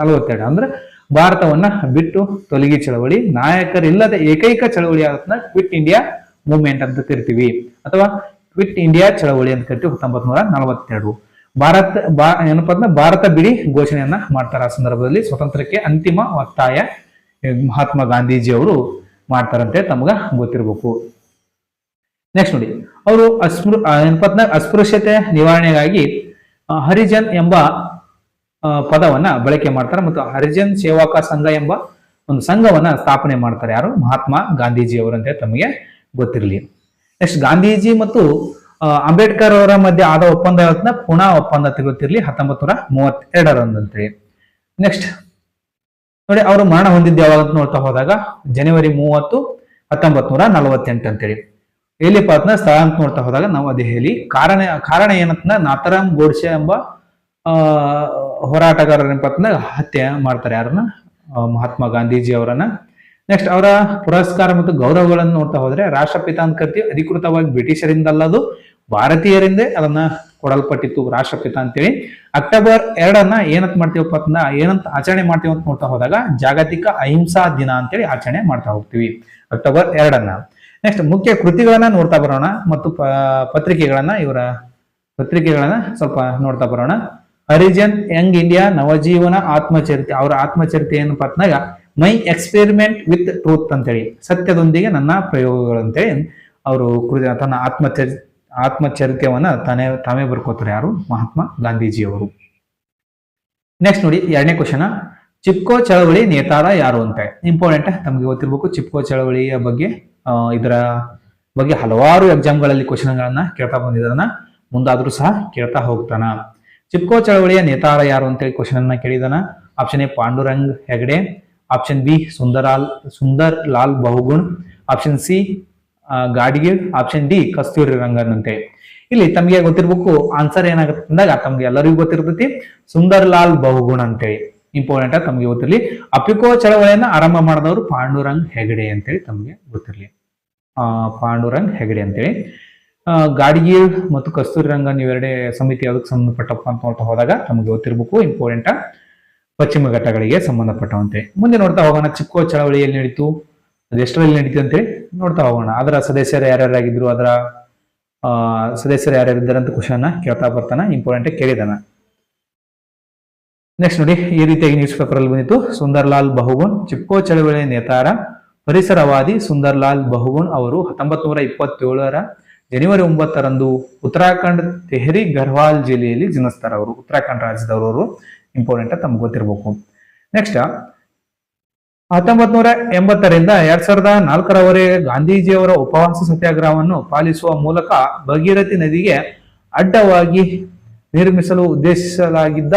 ನಲವತ್ತೆರಡು. ಅಂದ್ರೆ ಭಾರತವನ್ನ ಬಿಟ್ಟು ತೊಲಗಿ ಚಳವಳಿ. ನಾಯಕರಿಲ್ಲದ ಏಕೈಕ ಚಳವಳಿ ಆಗುತ್ತ ಕ್ವಿಟ್ ಇಂಡಿಯಾ ಮೂವ್ಮೆಂಟ್ ಅಂತ ಕರಿತೀವಿ. ಅಥವಾ ಕ್ವಿಟ್ ಇಂಡಿಯಾ ಚಳವಳಿ ಅಂತ ಕರಿತೀವಿ ಹತ್ತೊಂಬತ್ತು ನೂರ ನಲವತ್ತೆರಡು. ಭಾರತ, ಬಾ, ಏನಪ್ಪ ಅಂದ್ರೆ ಭಾರತ ಬಿಡಿ ಘೋಷಣೆಯನ್ನ ಮಾಡ್ತಾರೆ ಆ ಸಂದರ್ಭದಲ್ಲಿ ಸ್ವತಂತ್ರಕ್ಕೆ ಅಂತಿಮ ಒತ್ತಾಯ ಮಹಾತ್ಮ ಗಾಂಧೀಜಿ ಅವರು ಮಾಡ್ತಾರಂತೆ ತಮಗ ಗೊತ್ತಿರಬೇಕು. ನೆಕ್ಸ್ಟ್ ನೋಡಿ, ಅವರು ಅಸ್ಪೃ ಏನಪ್ಪ ಅಸ್ಪೃಶ್ಯತೆ ನಿವಾರಣೆಗಾಗಿ ಹರಿಜನ್ ಎಂಬ ಪದವನ್ನ ಬಳಕೆ ಮಾಡ್ತಾರೆ ಮತ್ತು ಹರಿಜನ್ ಸೇವಾಕ ಸಂಘ ಎಂಬ ಒಂದು ಸಂಘವನ್ನ ಸ್ಥಾಪನೆ ಮಾಡ್ತಾರೆ ಯಾರು? ಮಹಾತ್ಮ ಗಾಂಧೀಜಿ ಅವರಂತೆ ತಮಗೆ ಗೊತ್ತಿರಲಿ. ನೆಕ್ಸ್ಟ್ ಗಾಂಧೀಜಿ ಮತ್ತು ಅಂಬೇಡ್ಕರ್ ಅವರ ಮಧ್ಯೆ ಆದ ಒಪ್ಪಂದ ಯಾವತ್ತಿನ ಪುಣಾ ಒಪ್ಪಂದ ತೆಗೆಯುತ್ತಿರಲಿ ಹತ್ತೊಂಬತ್ ನೂರ ಮೂವತ್ತೆರಡರಂದಂತೆ ನೆಕ್ಸ್ಟ್ ನೋಡಿ, ಅವರು ಮರಣ ಹೊಂದಿದ್ದ ಯಾವಾಗ ನೋಡ್ತಾ ಹೋದಾಗ ಜನವರಿ ಮೂವತ್ತು ಹತ್ತೊಂಬತ್ ನೂರ ನಲವತ್ತೆಂಟು ಅಂತೇಳಿ. ಎಲ್ಲಿ ಪಾತ್ನ ಸ್ಥಳ ಅಂತ ನೋಡ್ತಾ ಹೋದಾಗ ನವದೆಹಲಿ ಕಾರಣ ಕಾರಣ ಏನಂತ ನಾಥರಾಮ್ ಗೋಡ್ಸೆ ಎಂಬ ಹೋರಾಟಗಾರರ ಹತ್ಯೆ ಮಾಡ್ತಾರೆ ಯಾರನ್ನ? ಮಹಾತ್ಮ ಗಾಂಧೀಜಿ ಅವರನ್ನ. ನೆಕ್ಸ್ಟ್ ಅವರ ಪುರಸ್ಕಾರ ಮತ್ತು ಗೌರವಗಳನ್ನು ನೋಡ್ತಾ ಹೋದ್ರೆ ರಾಷ್ಟ್ರಪಿತ ಅಂತ ಅಧಿಕೃತವಾಗಿ ಬ್ರಿಟಿಷರಿಂದ ಅಲ್ಲದು, ಭಾರತೀಯರಿಂದೇ ಅದನ್ನ ಕೊಡಲ್ಪಟ್ಟಿತ್ತು ರಾಷ್ಟ್ರಪಿತ ಅಂತೇಳಿ. ಅಕ್ಟೋಬರ್ ಎರಡನ್ನ ಏನಂತ ಮಾಡ್ತೀವಪ್ಪ ಅಂತ ಏನಂತ ಆಚರಣೆ ಮಾಡ್ತೀವಿ ಅಂತ ನೋಡ್ತಾ ಹೋದಾಗ ಜಾಗತಿಕ ಅಹಿಂಸಾ ದಿನ ಅಂತೇಳಿ ಆಚರಣೆ ಮಾಡ್ತಾ ಹೋಗ್ತೀವಿ ಅಕ್ಟೋಬರ್ ಎರಡನ್ನ. ನೆಕ್ಸ್ಟ್ ಮುಖ್ಯ ಕೃತಿಗಳನ್ನ ನೋಡ್ತಾ ಬರೋಣ ಮತ್ತು ಪತ್ರಿಕೆಗಳನ್ನ ಇವರ ಪತ್ರಿಕೆಗಳನ್ನ ಸ್ವಲ್ಪ ನೋಡ್ತಾ ಬರೋಣ. ಹರಿಜನ್, ಯಂಗ್ ಇಂಡಿಯಾ, ನವಜೀವನ, ಆತ್ಮಚರಿತೆ. ಅವರ ಆತ್ಮಚರಿತೆ ಏನಪ್ಪ ಪತ್ನಾಗ, ಮೈ ಎಕ್ಸ್ಪೆರಿಮೆಂಟ್ ವಿತ್ ಟ್ರೂತ್ ಅಂತೇಳಿ. ಸತ್ಯದೊಂದಿಗೆ ನನ್ನ ಪ್ರಯೋಗಗಳು ಅಂತೇಳಿ ಅವರು ಕುರಿತ ತನ್ನ ಆತ್ಮಚರಿ, ಆತ್ಮಚರಿತ್ಯವನ್ನ ತಾನೇ, ತಾವೇ ಬರ್ಕೋತಾರೆ ಯಾರು? ಮಹಾತ್ಮ ಗಾಂಧೀಜಿಯವರು. ನೆಕ್ಸ್ಟ್ ನೋಡಿ, ಎರಡನೇ ಕ್ವಶನ್ ಚಿಪ್ಕೋ ಚಳವಳಿ ನೇತಾರ ಯಾರು ಅಂತ. ಇಂಪಾರ್ಟೆಂಟ್ ತಮಗೆ ಗೊತ್ತಿರ್ಬೇಕು, ಚಿಪ್ಕೋ ಚಳವಳಿಯ ಬಗ್ಗೆ ಇದರ ಬಗ್ಗೆ ಹಲವಾರು ಎಕ್ಸಾಮ್ಗಳಲ್ಲಿ ಕ್ವಶನ್ಗಳನ್ನ ಕೇಳ್ತಾ ಬಂದಿದ್ದಾನ. ಮುಂದಾದ್ರೂ ಸಹ ಕೇಳ್ತಾ ಹೋಗ್ತಾನ. ಚಿಪ್ಕೋ ಚಳವಳಿಯ ನೇತಾರ ಯಾರು ಅಂತೇಳಿ ಕ್ವಶನ್ ಅನ್ನ ಕೇಳಿದಾನ. Option A Pandurang Hegde option B Sundarlal Sundar Lal Bahuguna option C Gadgil option D Kasturi Rangan ಅಂತೇಳಿ. ಇಲ್ಲಿ ತಮಗೆ ಗೊತ್ತಿರ್ಬೇಕು ಆನ್ಸರ್ ಏನಾಗುತ್ತೆ ಅಂದಾಗ ತಮ್ಗೆ ಎಲ್ಲರಿಗೂ ಗೊತ್ತಿರ್ತೈತಿ ಸುಂದರ್ ಲಾಲ್ ಬಹುಗುಣ ಅಂತೇಳಿ. ಇಂಪಾರ್ಟೆಂಟ್ ಆಗಿ ತಮ್ಗೆ ಗೊತ್ತಿರಲಿ. ಅಪಿಕೋ ಚಳವಳಿಯನ್ನ ಆರಂಭ ಮಾಡಿದವರು ಪಾಂಡುರಂಗ್ ಹೆಗಡೆ ಅಂತೇಳಿ ತಮ್ಗೆ ಗೊತ್ತಿರಲಿ. ಆ, ಪಾಂಡುರಂಗ್ ಹೆಗಡೆ ಅಂತೇಳಿ. ಆ, ಗಾಡ್ಗೀಳ್ ಮತ್ತು ಕಸ್ತೂರಿ ರಂಗನ್ ಇವೆರಡೇ ಸಮಿತಿ ಅದಕ್ಕೆ ಸಂಬಂಧಪಟ್ಟಪ್ಪ ಅಂತ ನೋಡ್ತಾ ಹೋದಾಗ ತಮಗೆ ಗೊತ್ತಿರ್ಬೇಕು ಇಂಪಾರ್ಟೆಂಟ್ ಪಶ್ಚಿಮ ಘಟ್ಟಗಳಿಗೆ ಸಂಬಂಧಪಟ್ಟವಂತೆ. ಮುಂದೆ ನೋಡ್ತಾ ಹೋಗೋಣ ಚಿಕ್ಕೋ ಚಳವಳಿ ಎಲ್ಲಿ ನಡೀತು ಅದು ಎಷ್ಟರಲ್ಲಿ ನಡೀತು ಅಂತೇಳಿ ನೋಡ್ತಾ ಹೋಗೋಣ. ಅದರ ಸದಸ್ಯರು ಯಾರ್ಯಾರಾಗಿದ್ರು ಅದರ ಸದಸ್ಯರು ಯಾರ್ಯಾರು ಇದ್ದಾರೆ ಅಂತ ಕ್ವಶನ್ ಕೇಳ್ತಾ ಬರ್ತಾನ ಇಂಪಾರ್ಟೆಂಟ್ ಕೇಳಿದಾನ. ನೆಕ್ಸ್ಟ್ ನೋಡಿ ಈ ರೀತಿಯಾಗಿ ನ್ಯೂಸ್ ಪೇಪರ್ ಅಲ್ಲಿ ಬಂದಿತ್ತು ಸುಂದರ್ಲಾಲ್ ಬಹುಗುಣ್ ಚಿಪ್ಕೋ ಚಳವಳಿ ನೇತಾರ ಪರಿಸರವಾದಿ ಸುಂದರ್ಲಾಲ್ ಬಹುಗುಣ್ ಅವರು ಹತ್ತೊಂಬತ್ ನೂರ ಇಪ್ಪತ್ತೇಳರ ಜನವರಿ ಒಂಬತ್ತರಂದು ಉತ್ತರಾಖಂಡ್ ತೆಹರಿ ಗರ್ವಾಲ್ ಜಿಲ್ಲೆಯಲ್ಲಿ ಜನಿಸ್ತಾರೆ ಅವರು, ಉತ್ತರಾಖಂಡ್ ರಾಜ್ಯದವರು ಇಂಪಾರ್ಟೆಂಟ್ ತಮ್ಗೆ ಗೊತ್ತಿರಬೇಕು. ನೆಕ್ಸ್ಟ್ ಹತ್ತೊಂಬತ್ ನೂರ ಎಂಬತ್ತರಿಂದ ಎರಡ್ ಸಾವಿರದ ನಾಲ್ಕರವರೆಗೆ ಗಾಂಧೀಜಿಯವರ ಉಪವಾಸ ಸತ್ಯಾಗ್ರಹವನ್ನು ಪಾಲಿಸುವ ಮೂಲಕ ಭಗೀರಥಿ ನದಿಗೆ ಅಡ್ಡವಾಗಿ ನಿರ್ಮಿಸಲು ಉದ್ದೇಶಿಸಲಾಗಿದ್ದ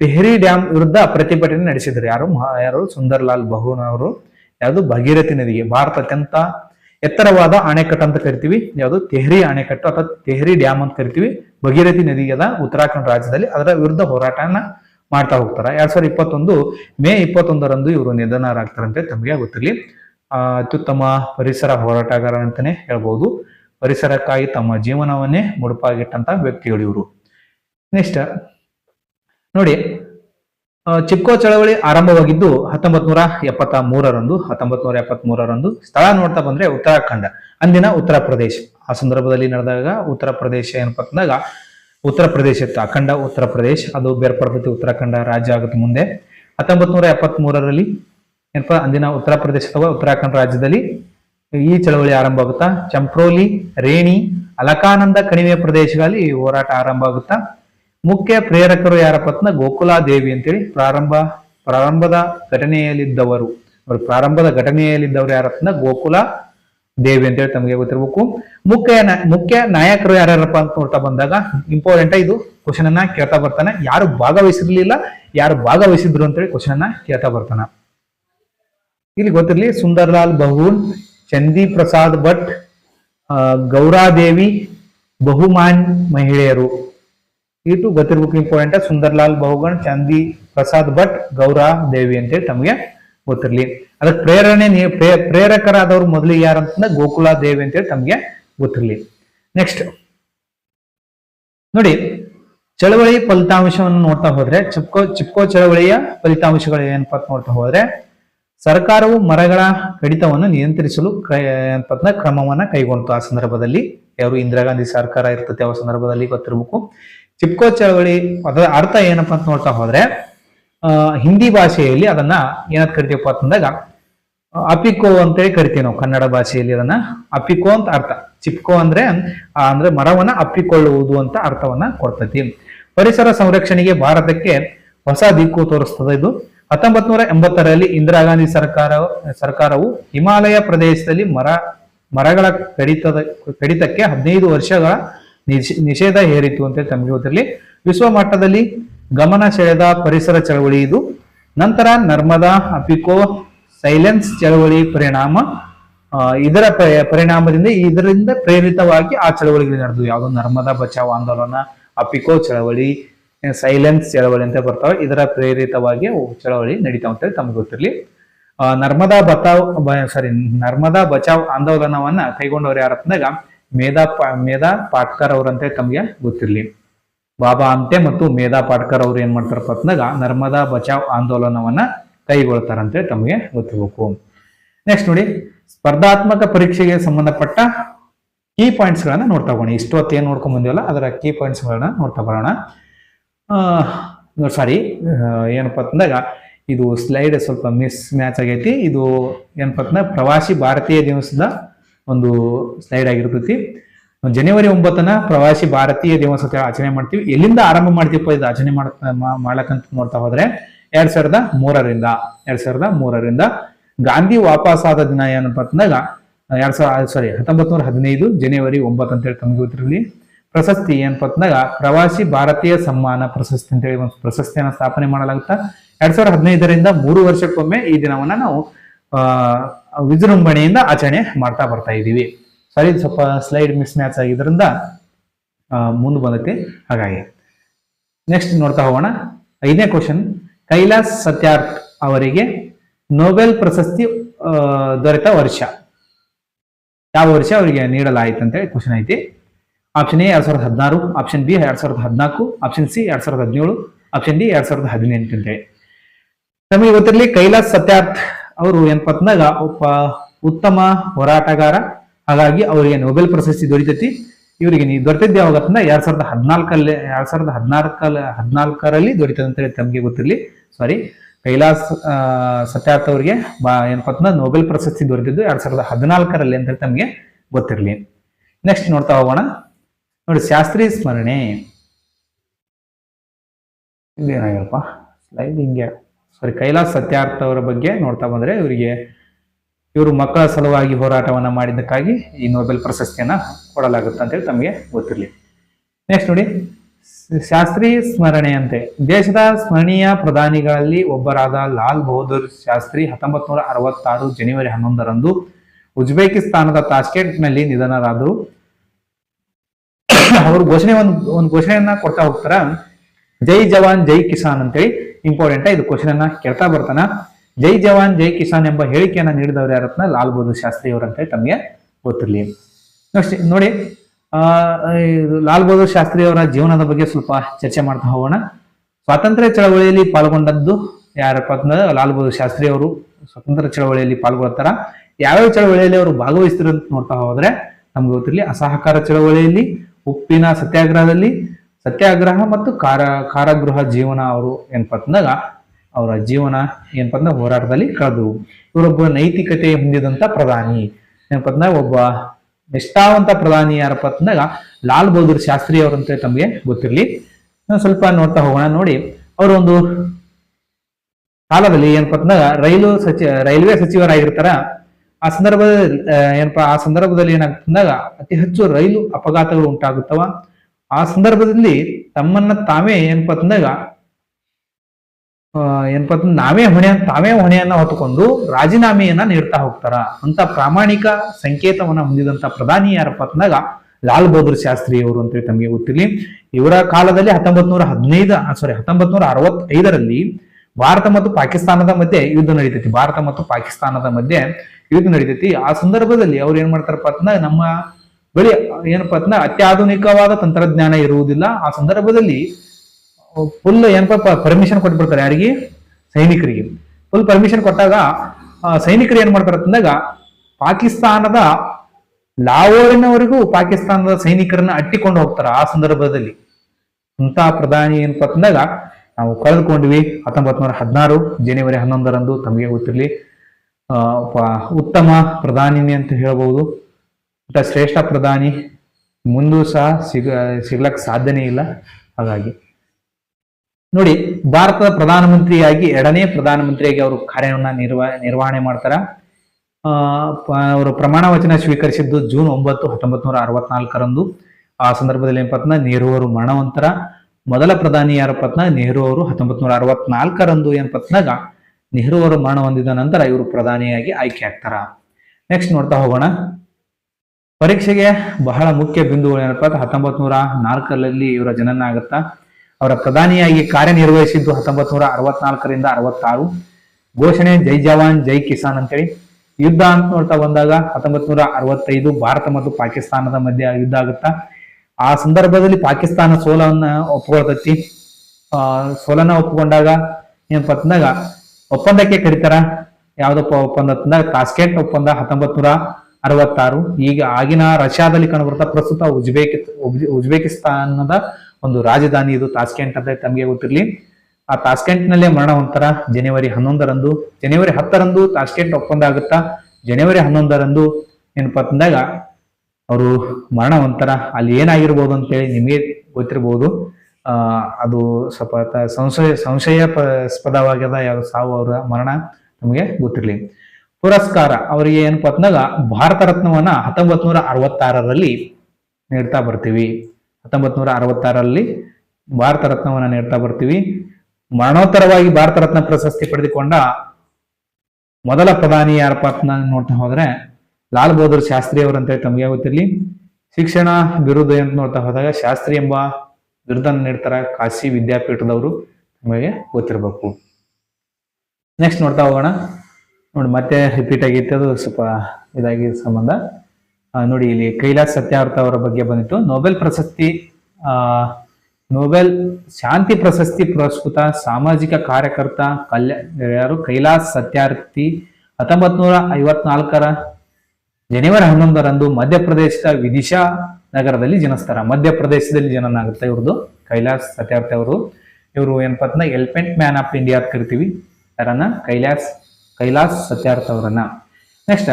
ತೆಹರಿ ಡ್ಯಾಮ್ ವಿರುದ್ಧ ಪ್ರತಿಭಟನೆ ನಡೆಸಿದರು. ಯಾರು? ಯಾರು? ಸುಂದರ್ಲಾಲ್ ಬಹುನ್ ಅವರು. ಯಾವುದು ಭಗೀರಥಿ ನದಿಗೆ. ಭಾರತ ಅತ್ಯಂತ ಎತ್ತರವಾದ ಅಣೆಕಟ್ಟು ಅಂತ ಕರಿತೀವಿ. ಯಾವುದು? ತೆಹರಿ ಅಣೆಕಟ್ಟು ಅಥವಾ ತೆಹರಿ ಡ್ಯಾಮ್ ಅಂತ ಕರಿತೀವಿ. ಭಗೀರಥಿ ನದಿಗೆದ ಉತ್ತರಾಖಂಡ್ ರಾಜ್ಯದಲ್ಲಿ. ಅದರ ವಿರುದ್ಧ ಹೋರಾಟನ ಮಾಡ್ತಾ ಹೋಗ್ತಾರೆ. ಎರಡ್ ಸಾವಿರದ ಇಪ್ಪತ್ತೊಂದು, ಮೇ ಇಪ್ಪತ್ತೊಂದರಂದು ಇವರು ನಿಧನರಾಗ್ತಾರಂತೆ ತಮಗೆ ಗೊತ್ತಿರಲಿ. ಅತ್ಯುತ್ತಮ ಪರಿಸರ ಹೋರಾಟಗಾರ ಅಂತಾನೆ ಹೇಳ್ಬಹುದು ಪರಿಸರಕ್ಕಾಗಿ ತಮ್ಮ ಜೀವನವನ್ನೇ ಮುಡುಪಾಗಿಟ್ಟಂತ ವ್ಯಕ್ತಿಗಳು ಇವರು. ನೆಕ್ಸ್ಟ್, ನೋಡಿ ಚಿಪ್ಕೋ ಚಳವಳಿ ಆರಂಭವಾಗಿದ್ದು ಹತ್ತೊಂಬತ್ ನೂರ ಎಪ್ಪತ್ತ ಮೂರರಂದು ಹತ್ತೊಂಬತ್ ನೂರ ಎಪ್ಪತ್ತ್ ಮೂರರಂದು ಸ್ಥಳ ನೋಡ್ತಾ ಬಂದ್ರೆ ಉತ್ತರಾಖಂಡ, ಅಂದಿನ ಉತ್ತರ ಪ್ರದೇಶ. ಆ ಸಂದರ್ಭದಲ್ಲಿ ನಡೆದಾಗ ಉತ್ತರ ಪ್ರದೇಶ ಏನಪ್ಪ ಅಂತಂದಾಗ ಉತ್ತರ ಪ್ರದೇಶ ಇತ್ತು, ಅಖಂಡ ಉತ್ತರ ಪ್ರದೇಶ, ಅದು ಬೇರ್ಪಡ್ತೈತಿ ಉತ್ತರಾಖಂಡ ರಾಜ್ಯ ಆಗುತ್ತೆ ಮುಂದೆ. ಹತ್ತೊಂಬತ್ ನೂರ ಎಪ್ಪತ್ತ್ ಮೂರರಲ್ಲಿ ಏನಪ್ಪ, ಅಂದಿನ ಉತ್ತರ ಪ್ರದೇಶ ಅಥವಾ ಉತ್ತರಾಖಂಡ ರಾಜ್ಯದಲ್ಲಿ ಈ ಚಳವಳಿ ಆರಂಭ ಆಗುತ್ತಾ? ಚಂಪ್ರೋಲಿ, ರೇಣಿ, ಅಲಕಾನಂದ ಕಣಿವೆ ಪ್ರದೇಶಗಳಲ್ಲಿ ಹೋರಾಟ ಆರಂಭ ಆಗುತ್ತಾ? ಮುಖ್ಯ ಪ್ರೇರಕರು ಯಾರಪ್ಪ ಅಂತ ಗೋಕುಲಾದೇವಿ ಅಂತೇಳಿ ಪ್ರಾರಂಭ, ಪ್ರಾರಂಭದ ಘಟನೆಯಲ್ಲಿದ್ದವರು. ಅವರು ಪ್ರಾರಂಭದ ಘಟನೆಯಲ್ಲಿದ್ದವರು ಯಾರಪ್ಪ ಪತ್ನ? ಗೋಕುಲ ದೇವಿ ಅಂತೇಳಿ ತಮಗೆ ಗೊತ್ತಿರ್ಬೇಕು. ಮುಖ್ಯ ಮುಖ್ಯ ನಾಯಕರು ಯಾರ್ಯಾರಪ್ಪ ಅಂತ ನೋಡ್ತಾ ಬಂದಾಗ ಇಂಪಾರ್ಟೆಂಟ್ ಇದು ಕ್ವಶನ್ ಅನ್ನ ಕೇಳ್ತಾ ಬರ್ತಾನೆ. ಯಾರು ಭಾಗವಹಿಸಿರ್ಲಿಲ್ಲ, ಯಾರು ಭಾಗವಹಿಸಿದ್ರು ಅಂತೇಳಿ ಕ್ವಶನ್ ಅನ್ನ ಕೇಳ್ತಾ ಬರ್ತಾನ. ಇಲ್ಲಿ ಗೊತ್ತಿರ್ಲಿ, ಸುಂದರ್ಲಾಲ್ ಬಹುನ್ ಚಂದಿ ಪ್ರಸಾದ್ ಭಟ್ ಗೌರಾದೇವಿ, ಬಹುಮಾನ್ ಮಹಿಳೆಯರು. ಇಟು ಬುಕ್ಕಿಂಗ್ ಪಾಯಿಂಟ್ ಸುಂದರ್ಲಾಲ್, ಬಹುಗಣ್, ಚಂದಿ, ಪ್ರಸಾದ್ ಭಟ್, ಗೌರಾ, ದೇವಿ ಅಂತೇಳಿ ತಮಗೆ ಗೊತ್ತಿರಲಿ. ಅದಕ್ಕೆ ಪ್ರೇರಣೆ ಮೊದಲು ಪ್ರೇರಕರಾದವ್ರು ಅಂತಂದ್ರೆ ಯಾರಂತಂದ್ರೆ ಗೋಕುಲ, ದೇವಿ ಅಂತೇಳಿ ತಮಗೆ ಗೊತ್ತಿರಲಿ. ನೆಕ್ಸ್ಟ್ ನೋಡಿ, ಚಳವಳಿ ಫಲಿತಾಂಶವನ್ನು ನೋಡ್ತಾ ಹೋದ್ರೆ, ಚಿಪ್ಕೋ ಚಿಪ್ಕೋ ಚಳವಳಿಯ ಫಲಿತಾಂಶಗಳು ಏನಪ್ಪ ನೋಡ್ತಾ ಹೋದ್ರೆ, ಸರ್ಕಾರವು ಮರಗಳ ಕಡಿತವನ್ನು ನಿಯಂತ್ರಿಸಲು ಕ್ರಮವನ್ನ ಕೈಗೊಂಡಿತು ಆ ಸಂದರ್ಭದಲ್ಲಿ ಯಾರು ಇಂದಿರಾ ಗಾಂಧಿ ಸರ್ಕಾರ ಇರ್ತದೆ ಆ ಸಂದರ್ಭದಲ್ಲಿ ಗೊತ್ತಿರ್ಬೇಕು. ಚಿಪ್ಕೋ ಚಳವಳಿ ಅದರ ಅರ್ಥ ಏನಪ್ಪ ಅಂತ ನೋಡ್ತಾ ಹೋದ್ರೆ ಹಿಂದಿ ಭಾಷೆಯಲ್ಲಿ ಅದನ್ನ ಏನಂತ ಕರಿತೀವಪ್ಪ ಅಂತಂದಾಗ, ಅಪಿಕೋ ಅಂತೇಳಿ ಕರಿತೀವಿ ನಾವು ಕನ್ನಡ ಭಾಷೆಯಲ್ಲಿ ಅದನ್ನ. ಅಪಿಕೋ ಅಂತ ಅರ್ಥ. ಚಿಪ್ಕೋ ಅಂದ್ರೆ ಅಂದ್ರೆ ಮರವನ್ನ ಅಪ್ಪಿಕೊಳ್ಳುವುದು ಅಂತ ಅರ್ಥವನ್ನ ಕೊಡ್ತೈತಿ. ಪರಿಸರ ಸಂರಕ್ಷಣೆಗೆ ಭಾರತಕ್ಕೆ ಹೊಸ ದಿಕ್ಕು ತೋರಿಸ್ತದೆ ಇದು. ಹತ್ತೊಂಬತ್ ನೂರ ಎಂಬತ್ತರಲ್ಲಿ ಇಂದಿರಾ ಗಾಂಧಿ ಸರ್ಕಾರ, ಸರ್ಕಾರವು ಹಿಮಾಲಯ ಪ್ರದೇಶದಲ್ಲಿ ಮರ, ಮರಗಳ ಕಡಿತದ, ಕಡಿತಕ್ಕೆ ಹದಿನೈದು ವರ್ಷಗಳ ನಿಷೇಧ ಹೇರಿತು ಅಂತ ತಮಗೆ ಗೊತ್ತಿರಲಿ. ವಿಶ್ವ ಮಟ್ಟದಲ್ಲಿ ಗಮನ ಸೆಳೆದ ಪರಿಸರ ಚಳವಳಿ ಇದು. ನಂತರ ನರ್ಮದಾ, ಅಪಿಕೋ, ಸೈಲೆನ್ಸ್ ಚಳವಳಿ ಪರಿಣಾಮ ಇದರ ಪರಿಣಾಮದಿಂದ ಇದರಿಂದ ಪ್ರೇರಿತವಾಗಿ ಆ ಚಳವಳಿಗಳು ನಡೆದು ಯಾವುದು ನರ್ಮದಾ ಬಚಾವ್ ಆಂದೋಲನ, ಅಪಿಕೋ ಚಳವಳಿ ಸೈಲೆನ್ಸ್ ಚಳವಳಿ ಅಂತ ಬರ್ತಾವೆ. ಇದರ ಪ್ರೇರಿತವಾಗಿ ಚಳವಳಿ ನಡೀತಾವ ಅಂತೇಳಿ ತಮಗೆ ಗೊತ್ತಿರಲಿ. ನರ್ಮದಾ ಬಚಾವ್ ಸಾರಿ ನರ್ಮದಾ ಬಚಾವ್ ಆಂದೋಲನವನ್ನ ಕೈಗೊಂಡವ್ರು ಯಾರಪ್ಪ ಮೇಧಾ ಮೇಧಾ ಪಾಟ್ಕರ್ ಅವ್ರಂತೆ ತಮಗೆ ಗೊತ್ತಿರಲಿ. ಬಾಬಾ ಅಂತೆ ಮತ್ತು ಮೇಧಾ ಪಾಟ್ಕರ್ ಅವ್ರು ಏನ್ ಮಾಡ್ತಾರಪ್ಪ ಅಂತಂದಾಗ ನರ್ಮದಾ ಬಚಾವ್ ಆಂದೋಲನವನ್ನ ಕೈಗೊಳ್ತಾರಂತೆ ತಮಗೆ ಗೊತ್ತಿರಬೇಕು. ನೆಕ್ಸ್ಟ್ ನೋಡಿ, ಸ್ಪರ್ಧಾತ್ಮಕ ಪರೀಕ್ಷೆಗೆ ಸಂಬಂಧಪಟ್ಟ ಕೀ ಪಾಯಿಂಟ್ಸ್ ಗಳನ್ನ ನೋಡ್ತಾ ಹೋಗೋಣ. ಇಷ್ಟೊತ್ತು ಏನ್ ನೋಡ್ಕೊಂಡ್ ಬಂದಿವಲ್ಲ, ಅದರ ಕೀ ಪಾಯಿಂಟ್ಸ್ ಗಳನ್ನ ನೋಡ್ತಾ ಬರೋಣ. ಸಾರಿ ಏನಪ್ಪ ಅಂದಾಗ ಇದು ಸ್ಲೈಡ್ ಸ್ವಲ್ಪ ಮಿಸ್ ಮ್ಯಾಚ್ ಆಗೈತಿ. ಇದು ಏನಪ್ಪ ಪ್ರವಾಸಿ ಭಾರತೀಯ ದಿವಸದ ಒಂದು ಸ್ಲೈಡ್ ಆಗಿರ್ತೈತಿ. ಜನವರಿ ಒಂಬತ್ತನ ಪ್ರವಾಸಿ ಭಾರತೀಯ ದಿವಸ ಆಚರಣೆ ಮಾಡ್ತೀವಿ. ಎಲ್ಲಿಂದ ಆರಂಭ ಮಾಡ್ತೀವಪ್ಪ ಇದು ಆಚರಣೆ ಮಾಡ್ ಮಾಡ್ಲಕ್ಕಂತ ನೋಡ್ತಾ ಹೋದ್ರೆ ಎರಡ್ ಸಾವಿರದ ಮೂರರಿಂದ, ಎರಡ್ ಸಾವಿರದ ಮೂರರಿಂದ ಗಾಂಧಿ ವಾಪಸ್ ಆದ ದಿನ ಏನಪ್ಪ ಅಂತಂದಾಗ, ಎರಡ್ ಸಾವಿರ ಸಾರಿ ಹತ್ತೊಂಬತ್ ನೂರ ಹದಿನೈದು ಜನವರಿ ಒಂಬತ್ತು ಅಂತೇಳಿ ತಮಗೆ ಗೊತ್ತಿರಲಿ. ಪ್ರಶಸ್ತಿ ಏನಪ್ಪ ಅಂತಂದಾಗ ಪ್ರವಾಸಿ ಭಾರತೀಯ ಸಮ್ಮಾನ ಪ್ರಶಸ್ತಿ ಅಂತೇಳಿ ಒಂದು ಪ್ರಶಸ್ತಿಯನ್ನ ಸ್ಥಾಪನೆ ಮಾಡಲಾಗುತ್ತಾ. ಎರಡ್ ಸಾವಿರದ ಹದಿನೈದರಿಂದ ಮೂರು ವರ್ಷಕ್ಕೊಮ್ಮೆ ಈ ದಿನವನ್ನ ನಾವು ವಿಜೃಂಭಣೆಯಿಂದ ಆಚರಣೆ ಮಾಡ್ತಾ ಬರ್ತಾ ಇದ್ದೀವಿ ಸರಿ ಸ್ವಲ್ಪ ಸ್ಲೈಡ್ ಮಿಸ್ ಮ್ಯಾಚ್ ಆಗಿದ್ರಿಂದ ಮುಂದೆ ಬಂದೈತಿ. ಹಾಗಾಗಿ ನೆಕ್ಸ್ಟ್ ನೋಡ್ತಾ ಹೋಗೋಣ. ಐದನೇ ಕ್ವಶನ್ ಕೈಲಾಸ್ ಸತ್ಯಾರ್ಥ್ ಅವರಿಗೆ ನೋಬೆಲ್ ಪ್ರಶಸ್ತಿ ದೊರೆತ ವರ್ಷ. ಯಾವ ವರ್ಷ ಅವರಿಗೆ ನೀಡಲಾಯಿತು ಅಂತೇಳಿ ಕ್ವಶನ್ ಐತಿ. ಆಪ್ಷನ್ ಎ ಎರಡ್ ಸಾವಿರದ ಹದಿನಾರು. ಆಪ್ಷನ್ ಬಿ ಎರಡ್ ಸಾವಿರದ ಹದಿನಾಲ್ಕು. ಆಪ್ಷನ್ ಸಿ ಎರಡ್ ಸಾವಿರದ ಹದಿನೇಳು. ಆಪ್ಷನ್ ಡಿ ಎರಡ್ ಸಾವಿರದ ಹದಿನೆಂಟು ಅಂತೇಳಿ ನಮಗೆ ಗೊತ್ತಿರಲಿ, ಕೈಲಾಸ್ ಸತ್ಯಾರ್ಥ್ ಅವರು ಏನಪ್ಪ ಅಂತಂದಾಗ ಒಬ್ಬ ಉತ್ತಮ ಹೋರಾಟಗಾರ. ಹಾಗಾಗಿ ಅವರಿಗೆ ನೊಬೆಲ್ ಪ್ರಶಸ್ತಿ ದೊರೀತೈತಿ. ಇವರಿಗೆ ನೀವು ದೊರೆತಿದ್ದೆ ಯಾವಾಗ ಅಂತಂದ್ರೆ ಎರಡ್ ಸಾವಿರದ ಹದಿನಾಲ್ಕಲ್ಲಿ, ಎರಡ್ ಸಾವಿರದ ಹದಿನಾಲ್ಕಲ್ಲಿ ಹದಿನಾಲ್ಕರಲ್ಲಿ ದೊರೀತದೆ ಅಂತ ಹೇಳಿ ತಮಗೆ ಗೊತ್ತಿರಲಿ. ಸಾರಿ ಕೈಲಾಸ್ ಸತ್ಯಾರ್ಥ ಅವರಿಗೆ ಬಾ ಏನಪ್ಪ ಅಂತಂದ್ರೆ ನೊಬೆಲ್ ಪ್ರಶಸ್ತಿ ದೊರೆತಿದ್ದು ಎರಡ್ ಸಾವಿರದ ಹದಿನಾಲ್ಕರಲ್ಲಿ ಅಂತ ಹೇಳಿ ತಮಗೆ ಗೊತ್ತಿರಲಿ. ನೆಕ್ಸ್ಟ್ ನೋಡ್ತಾ ಹೋಗೋಣ. ನೋಡಿ, ಶಾಸ್ತ್ರೀಯ ಸ್ಮರಣೆ. ಇದೇನಾಗಪ್ಪ ಸ್ಲೈಡ್ ಹಿಂಗೆ. ಸಾರಿ ಕೈಲಾಸ್ ಸತ್ಯಾರ್ಥ ಅವರ ಬಗ್ಗೆ ನೋಡ್ತಾ ಬಂದ್ರೆ ಇವರಿಗೆ ಇವರು ಮಕ್ಕಳ ಸಲುವಾಗಿ ಹೋರಾಟವನ್ನ ಮಾಡಿದ್ದಕ್ಕಾಗಿ ಈ ನೊಬೆಲ್ ಪ್ರಶಸ್ತಿಯನ್ನ ಕೊಡಲಾಗುತ್ತೆ ಅಂತೇಳಿ ತಮಗೆ ಗೊತ್ತಿರಲಿ. ನೆಕ್ಸ್ಟ್ ನೋಡಿ, ಶಾಸ್ತ್ರಿ ಸ್ಮರಣೆ ಅಂತೆ. ದೇಶದ ಸ್ಮರಣೀಯ ಪ್ರಧಾನಿಗಳಲ್ಲಿ ಒಬ್ಬರಾದ ಲಾಲ್ ಬಹದ್ದೂರ್ ಶಾಸ್ತ್ರಿ ಹತ್ತೊಂಬತ್ ನೂರ ಅರವತ್ತಾರು ಜನವರಿ ಹನ್ನೊಂದರಂದು ಉಜ್ಬೇಕಿಸ್ತಾನದ ತಾಷ್ಕೆಟ್ನಲ್ಲಿ ನಿಧನರಾದರು. ಅವರು ಘೋಷಣೆ ಒಂದು ಒಂದು ಘೋಷಣೆಯನ್ನ ಕೊಡ್ತಾ ಹೋಗ್ತಾರ? ಜೈ ಜವಾನ್, ಜೈ ಕಿಸಾನ್ ಅಂತೇಳಿ. ಇಂಪಾರ್ಟೆಂಟ್ ಇದು ಕ್ವಶನ್ ಅನ್ನ ಕೇಳ್ತಾ ಬರ್ತಾನ. ಜೈ ಜವಾನ್, ಜೈ ಕಿಸಾನ್ ಎಂಬ ಹೇಳಿಕೆಯನ್ನ ನೀಡಿದವರು ಯಾರತ್ನ ಲಾಲ್ ಬಹದ್ದೂರ್ ಶಾಸ್ತ್ರಿ ಅವರು ಅಂತೇಳಿ ತಮಗೆ ಗೊತ್ತಿರಲಿ. ನೆಕ್ಸ್ಟ್ ನೋಡಿ ಲಾಲ್ ಬಹದ್ದೂರ್ ಶಾಸ್ತ್ರಿ ಅವರ ಜೀವನದ ಬಗ್ಗೆ ಸ್ವಲ್ಪ ಚರ್ಚೆ ಮಾಡ್ತಾ ಹೋಗೋಣ. ಸ್ವಾತಂತ್ರ್ಯ ಚಳವಳಿಯಲ್ಲಿ ಪಾಲ್ಗೊಂಡದ್ದು ಯಾರಪ್ಪ ಅಂತಂದ್ರೆ ಲಾಲ್ ಬಹದ್ದೂರ್ ಶಾಸ್ತ್ರಿ ಅವರು ಸ್ವಾತಂತ್ರ್ಯ ಚಳವಳಿಯಲ್ಲಿ ಪಾಲ್ಗೊಳ್ತಾರ. ಯಾವ್ಯಾವ ಚಳವಳಿಯಲ್ಲಿ ಅವರು ಅಂತ ನೋಡ್ತಾ ಹೋದ್ರೆ ನಮ್ಗೆ ಗೊತ್ತಿರಲಿ, ಅಸಹಕಾರ ಚಳವಳಿಯಲ್ಲಿ, ಉಪ್ಪಿನ ಸತ್ಯಾಗ್ರಹದಲ್ಲಿ ಸತ್ಯಾಗ್ರಹ ಮತ್ತು ಕಾರ ಕಾರಾಗೃಹ ಜೀವನ ಅವರು ಏನಪ್ಪ ಅವರ ಜೀವನ ಏನಪ್ಪ ಅಂದ್ರೆ ಹೋರಾಟದಲ್ಲಿ ಕಳೆದು. ಇವರೊಬ್ಬ ನೈತಿಕತೆ ಹೊಂದಿದಂತ ಪ್ರಧಾನಿ. ಏನಪ್ಪ ಒಬ್ಬ ನಿಷ್ಠಾವಂತ ಪ್ರಧಾನಿ ಯಾರಪ್ಪ ಅಂತಂದಾಗ ಲಾಲ್ ಬಹದ್ದೂರ್ ಶಾಸ್ತ್ರಿ ಅವರಂತೆ ತಮಗೆ ಗೊತ್ತಿರಲಿ. ಸ್ವಲ್ಪ ನೋಡ್ತಾ ಹೋಗೋಣ ನೋಡಿ. ಅವರು ಒಂದು ಕಾಲದಲ್ಲಿ ಏನಪ್ಪ ಅಂತಂದಾಗ ರೈಲು ಸಚಿ, ರೈಲ್ವೆ ಸಚಿವರಾಗಿರ್ತಾರ. ಆ ಸಂದರ್ಭದಲ್ಲಿ ಏನಪ್ಪಾ, ಆ ಸಂದರ್ಭದಲ್ಲಿ ಏನಾಗ್ತಂದಾಗ ಅತಿ ಹೆಚ್ಚು ರೈಲು ಅಪಘಾತಗಳು ಉಂಟಾಗುತ್ತವ. ಆ ಸಂದರ್ಭದಲ್ಲಿ ತಮ್ಮನ್ನ ತಾವೇ ಏನ್ಪತ್ತಂದಾಗ ಅಂತಂದ್ರೆ ನಾವೇ ಹೊಣೆ, ತಾವೇ ಹೊಣೆಯನ್ನ ಹೊತ್ತುಕೊಂಡು ರಾಜೀನಾಮೆಯನ್ನ ನೀಡ್ತಾ ಹೋಗ್ತಾರ? ಅಂತ ಪ್ರಾಮಾಣಿಕ ಸಂಕೇತವನ್ನ ಹೊಂದಿದಂತ ಪ್ರಧಾನಿ ಯಾರಪ್ಪ ಅಂತಂದಾಗ ಲಾಲ್ ಬಹದ್ದೂರ್ ಶಾಸ್ತ್ರಿ ಅವರು ಅಂತೇಳಿ ತಮಗೆ ಗೊತ್ತಿರಲಿ. ಇವರ ಕಾಲದಲ್ಲಿ ಹತ್ತೊಂಬತ್ ನೂರ ಹದಿನೈದು ಸಾರಿ ಹತ್ತೊಂಬತ್ ನೂರ ಅರವತ್ತೈದರಲ್ಲಿ ಭಾರತ ಮತ್ತು ಪಾಕಿಸ್ತಾನದ ಮಧ್ಯೆ ಯುದ್ಧ ನಡೀತೈತಿ. ಭಾರತ ಮತ್ತು ಪಾಕಿಸ್ತಾನದ ಮಧ್ಯೆ ಯುದ್ಧ ನಡೀತೈತಿ. ಆ ಸಂದರ್ಭದಲ್ಲಿ ಅವ್ರು ಏನ್ ಮಾಡ್ತಾರಪ್ಪ ಅಂತಂದಾಗ ನಮ್ಮ ಬಳಿ ಏನಪ್ಪಾ ಅಂದ್ರೆ ಅತ್ಯಾಧುನಿಕವಾದ ತಂತ್ರಜ್ಞಾನ ಇರುವುದಿಲ್ಲ. ಆ ಸಂದರ್ಭದಲ್ಲಿ ಫುಲ್ ಏನಪ್ಪ ಪರ್ಮಿಷನ್ ಕೊಟ್ಬಿಡ್ತಾರೆ ಯಾರಿಗೆ? ಸೈನಿಕರಿಗೆ. ಫುಲ್ ಪರ್ಮಿಷನ್ ಕೊಟ್ಟಾಗ ಸೈನಿಕರು ಏನ್ ಮಾಡ್ತಾರೆ ಅಂತಂದಾಗ, ಪಾಕಿಸ್ತಾನದ ಲಾಹೋರಿನವರೆಗೂ ಪಾಕಿಸ್ತಾನದ ಸೈನಿಕರನ್ನ ಅಟ್ಟಿಕೊಂಡು ಹೋಗ್ತಾರೆ ಆ ಸಂದರ್ಭದಲ್ಲಿ. ಇಂಥ ಪ್ರಧಾನಿ ಏನಪ್ಪ ಅಂದಾಗ ನಾವು ಕಳೆದುಕೊಂಡ್ವಿ ಹತ್ತೊಂಬತ್ ನೂರ ಹದಿನಾರು, ಜನವರಿ ಹನ್ನೊಂದರಂದು ತಮಗೆ ಗೊತ್ತಿರಲಿ. ಉತ್ತಮ ಪ್ರಧಾನಿನಿ ಅಂತ ಹೇಳ್ಬೋದು ಅಂತ ಶ್ರೇಷ್ಠ ಪ್ರಧಾನಿ ಮುಂದೂ ಸಹ ಸಿಗ, ಸಿಗ್ಲಕ್ ಸಾಧ್ಯನೇ ಇಲ್ಲ. ಹಾಗಾಗಿ ನೋಡಿ, ಭಾರತದ ಪ್ರಧಾನಮಂತ್ರಿಯಾಗಿ ಎರಡನೇ ಪ್ರಧಾನಮಂತ್ರಿಯಾಗಿ ಅವರು ಕಾರ್ಯವನ್ನ ನಿರ್ವ, ನಿರ್ವಹಣೆ ಮಾಡ್ತಾರ. ಅವರು ಪ್ರಮಾಣ ವಚನ ಸ್ವೀಕರಿಸಿದ್ದು ಜೂನ್ ಒಂಬತ್ತು ಹತ್ತೊಂಬತ್ತು ನೂರ ಅರವತ್ನಾಲ್ಕರಂದು. ಆ ಸಂದರ್ಭದಲ್ಲಿ ಏನಪ್ಪತ್ನ ನೆಹರು ಅವರು ಮರಣವಂತರ ಮೊದಲ ಪ್ರಧಾನಿ ಯಾರಪ್ಪತ್ನ ನೆಹರು ಅವರು ಹತ್ತೊಂಬತ್ ನೂರ ಅರವತ್ನಾಲ್ಕರಂದು ಏನ್ಪತ್ನಾಗ ನೆಹರು ಅವರು ಮರಣ ಹೊಂದಿದ ನಂತರ ಇವರು ಪ್ರಧಾನಿಯಾಗಿ ಆಯ್ಕೆ ಆಗ್ತಾರ. ನೆಕ್ಸ್ಟ್ ನೋಡ್ತಾ ಹೋಗೋಣ. ಪರೀಕ್ಷೆಗೆ ಬಹಳ ಮುಖ್ಯ ಬಿಂದುಗಳು ಏನಪ್ಪ ಅಂದ್ರೆ ಹತ್ತೊಂಬತ್ ನೂರ ನಾಲ್ಕರಲ್ಲಿ ಇವರ ಜನನ ಆಗುತ್ತಾ? ಅವರ ಪ್ರಧಾನಿಯಾಗಿ ಕಾರ್ಯನಿರ್ವಹಿಸಿದ್ದು ಹತ್ತೊಂಬತ್ ನೂರ ಅರವತ್ನಾಲ್ಕರಿಂದ ಅರವತ್ತಾರು. ಘೋಷಣೆ, ಜೈ ಜವಾನ್, ಜೈ ಕಿಸಾನ್ ಅಂತೇಳಿ. ಯುದ್ಧ ಅಂತ ನೋಡ್ತಾ ಬಂದಾಗ ಹತ್ತೊಂಬತ್ ನೂರ ಅರವತ್ತೈದು ಭಾರತ ಮತ್ತು ಪಾಕಿಸ್ತಾನದ ಮಧ್ಯೆ ಯುದ್ಧ ಆಗುತ್ತಾ? ಆ ಸಂದರ್ಭದಲ್ಲಿ ಪಾಕಿಸ್ತಾನ ಸೋಲವನ್ನ ಒಪ್ಪಿಕೊಳ್ತತಿ ಆ ಸೋಲನ ಒಪ್ಪಿಕೊಂಡಾಗ ಏನಪ್ಪ ಒಪ್ಪಂದಕ್ಕೆ ಕರೀತಾರ? ಯಾವ್ದಪ್ಪ ಒಪ್ಪಂದ ಅಂತಂದಾಗ ತಾಸ್ಕೆಟ್ ಒಪ್ಪಂದ ಹತ್ತೊಂಬತ್ ನೂರ ಅರವತ್ತಾರು. ಈಗ ಆಗಿನ ರಷ್ಯಾದಲ್ಲಿ ಕಂಡುಬರ್ತಾ ಪ್ರಸ್ತುತ ಉಜ್ಬೇಕಿ, ಉಜ್- ಉಜ್ಬೇಕಿಸ್ತಾನದ ಒಂದು ರಾಜಧಾನಿ ಇದು ತಾಸ್ಕೆಂಟ್ ಅಂತ ತಮಗೆ ಗೊತ್ತಿರಲಿ. ಆ ತಾಸ್ಕೆಂಟ್ ನಲ್ಲೇ ಮರಣ ಹೊಂತಾರ ಜನವರಿ ಹನ್ನೊಂದರಂದು, ಜನವರಿ ಹತ್ತರಂದು ತಾಸ್ಕೆಂಟ್ ಒಪ್ಪಂದ ಆಗುತ್ತಾ, ಜನವರಿ ಹನ್ನೊಂದರಂದು ಏನಪ್ಪ ಅಂತಂದಾಗ ಅವರು ಮರಣ ಹೊಂತಾರ ಅಲ್ಲಿ ಏನಾಗಿರ್ಬೋದು ಅಂತೇಳಿ ನಿಮಗೆ ಗೊತ್ತಿರ್ಬೋದು. ಅದು ಸ್ವಲ್ಪ ತ- ಸಂಶಯ ಸಂಶಯಾಸ್ಪದವಾಗ್ಯದ ಯಾವ ಸಾವು ಅವರ ಮರಣ ನಮಗೆ ಗೊತ್ತಿರಲಿ. ಪುರಸ್ಕಾರ. ಅವರಿಗೆ ಏನಪ್ಪಾ ಅಂತಂದಾಗ ಭಾರತ ರತ್ನವನ್ನ ಹತ್ತೊಂಬತ್ ನೂರ ಅರವತ್ತಾರರಲ್ಲಿ ನೀಡ್ತಾ ಬರ್ತೀವಿ. ಹತ್ತೊಂಬತ್ ನೂರ ಅರವತ್ತಾರರಲ್ಲಿ ಭಾರತ ರತ್ನವನ್ನ ನೀಡ್ತಾ ಬರ್ತೀವಿ. ಮರಣೋತ್ತರವಾಗಿ ಭಾರತ ರತ್ನ ಪ್ರಶಸ್ತಿ ಪಡೆದುಕೊಂಡ ಮೊದಲ ಪ್ರಧಾನಿ ಯಾರಪ್ಪ ಅಂತ ನೋಡ್ತಾ ಹೋದ್ರೆ, ಲಾಲ್ ಬಹದ್ದೂರ್ ಶಾಸ್ತ್ರಿ ಅವರು ತಮಗೆ ಗೊತ್ತಿರಲಿ. ಶಿಕ್ಷಣ ಬಿರುದು ಅಂತ ನೋಡ್ತಾ ಹೋದಾಗ ಶಾಸ್ತ್ರಿ ಎಂಬ ಬಿರುದನ್ನು ನೀಡ್ತಾರೆ ಕಾಶಿ ವಿದ್ಯಾಪೀಠದವರು ನಮಗೆ ಗೊತ್ತಿರಬೇಕು. ನೆಕ್ಸ್ಟ್ ನೋಡ್ತಾ ಹೋಗೋಣ. ನೋಡಿ, ಮತ್ತೆ ರಿಪೀಟ್ ಆಗಿತ್ತು. ಅದು ಸ್ವಲ್ಪ ಇದಾಗಿ ಸಂಬಂಧ. ನೋಡಿ, ಇಲ್ಲಿ ಕೈಲಾಸ್ ಸತ್ಯಾರ್ಥ ಅವರ ಬಗ್ಗೆ ಬಂದಿತ್ತು. ನೊಬೆಲ್ ಪ್ರಶಸ್ತಿ ನೊಬೆಲ್ ಶಾಂತಿ ಪ್ರಶಸ್ತಿ ಪುರಸ್ಕೃತ ಸಾಮಾಜಿಕ ಕಾರ್ಯಕರ್ತ ಕಲ್ಯಾಣ ಯಾರು? ಕೈಲಾಸ್ ಸತ್ಯಾರ್ಥಿ ಹತ್ತೊಂಬತ್ ನೂರ ಐವತ್ನಾಲ್ಕರ ಜನವರಿ ಹನ್ನೊಂದರಂದು ಮಧ್ಯಪ್ರದೇಶದ ವಿದಿಶಾ ನಗರದಲ್ಲಿ ಜನಿಸ್ತಾರ ಮಧ್ಯಪ್ರದೇಶದಲ್ಲಿ ಜನನಾಗುತ್ತೆ ಇವ್ರದ್ದು ಕೈಲಾಸ್ ಸತ್ಯಾರ್ಥಿ ಅವರು. ಇವರು ಏನಪ್ಪ ಎಲ್ಪೆಂಟ್ ಮ್ಯಾನ್ ಆಫ್ ಇಂಡಿಯಾ ಅಂತ ಕರಿತೀವಿ. ಯಾರನ್ನ? ಕೈಲಾಸ್ ಕೈಲಾಸ್ ಸತ್ಯಾರ್ಥ ಅವರನ್ನ. ನೆಕ್ಸ್ಟ್,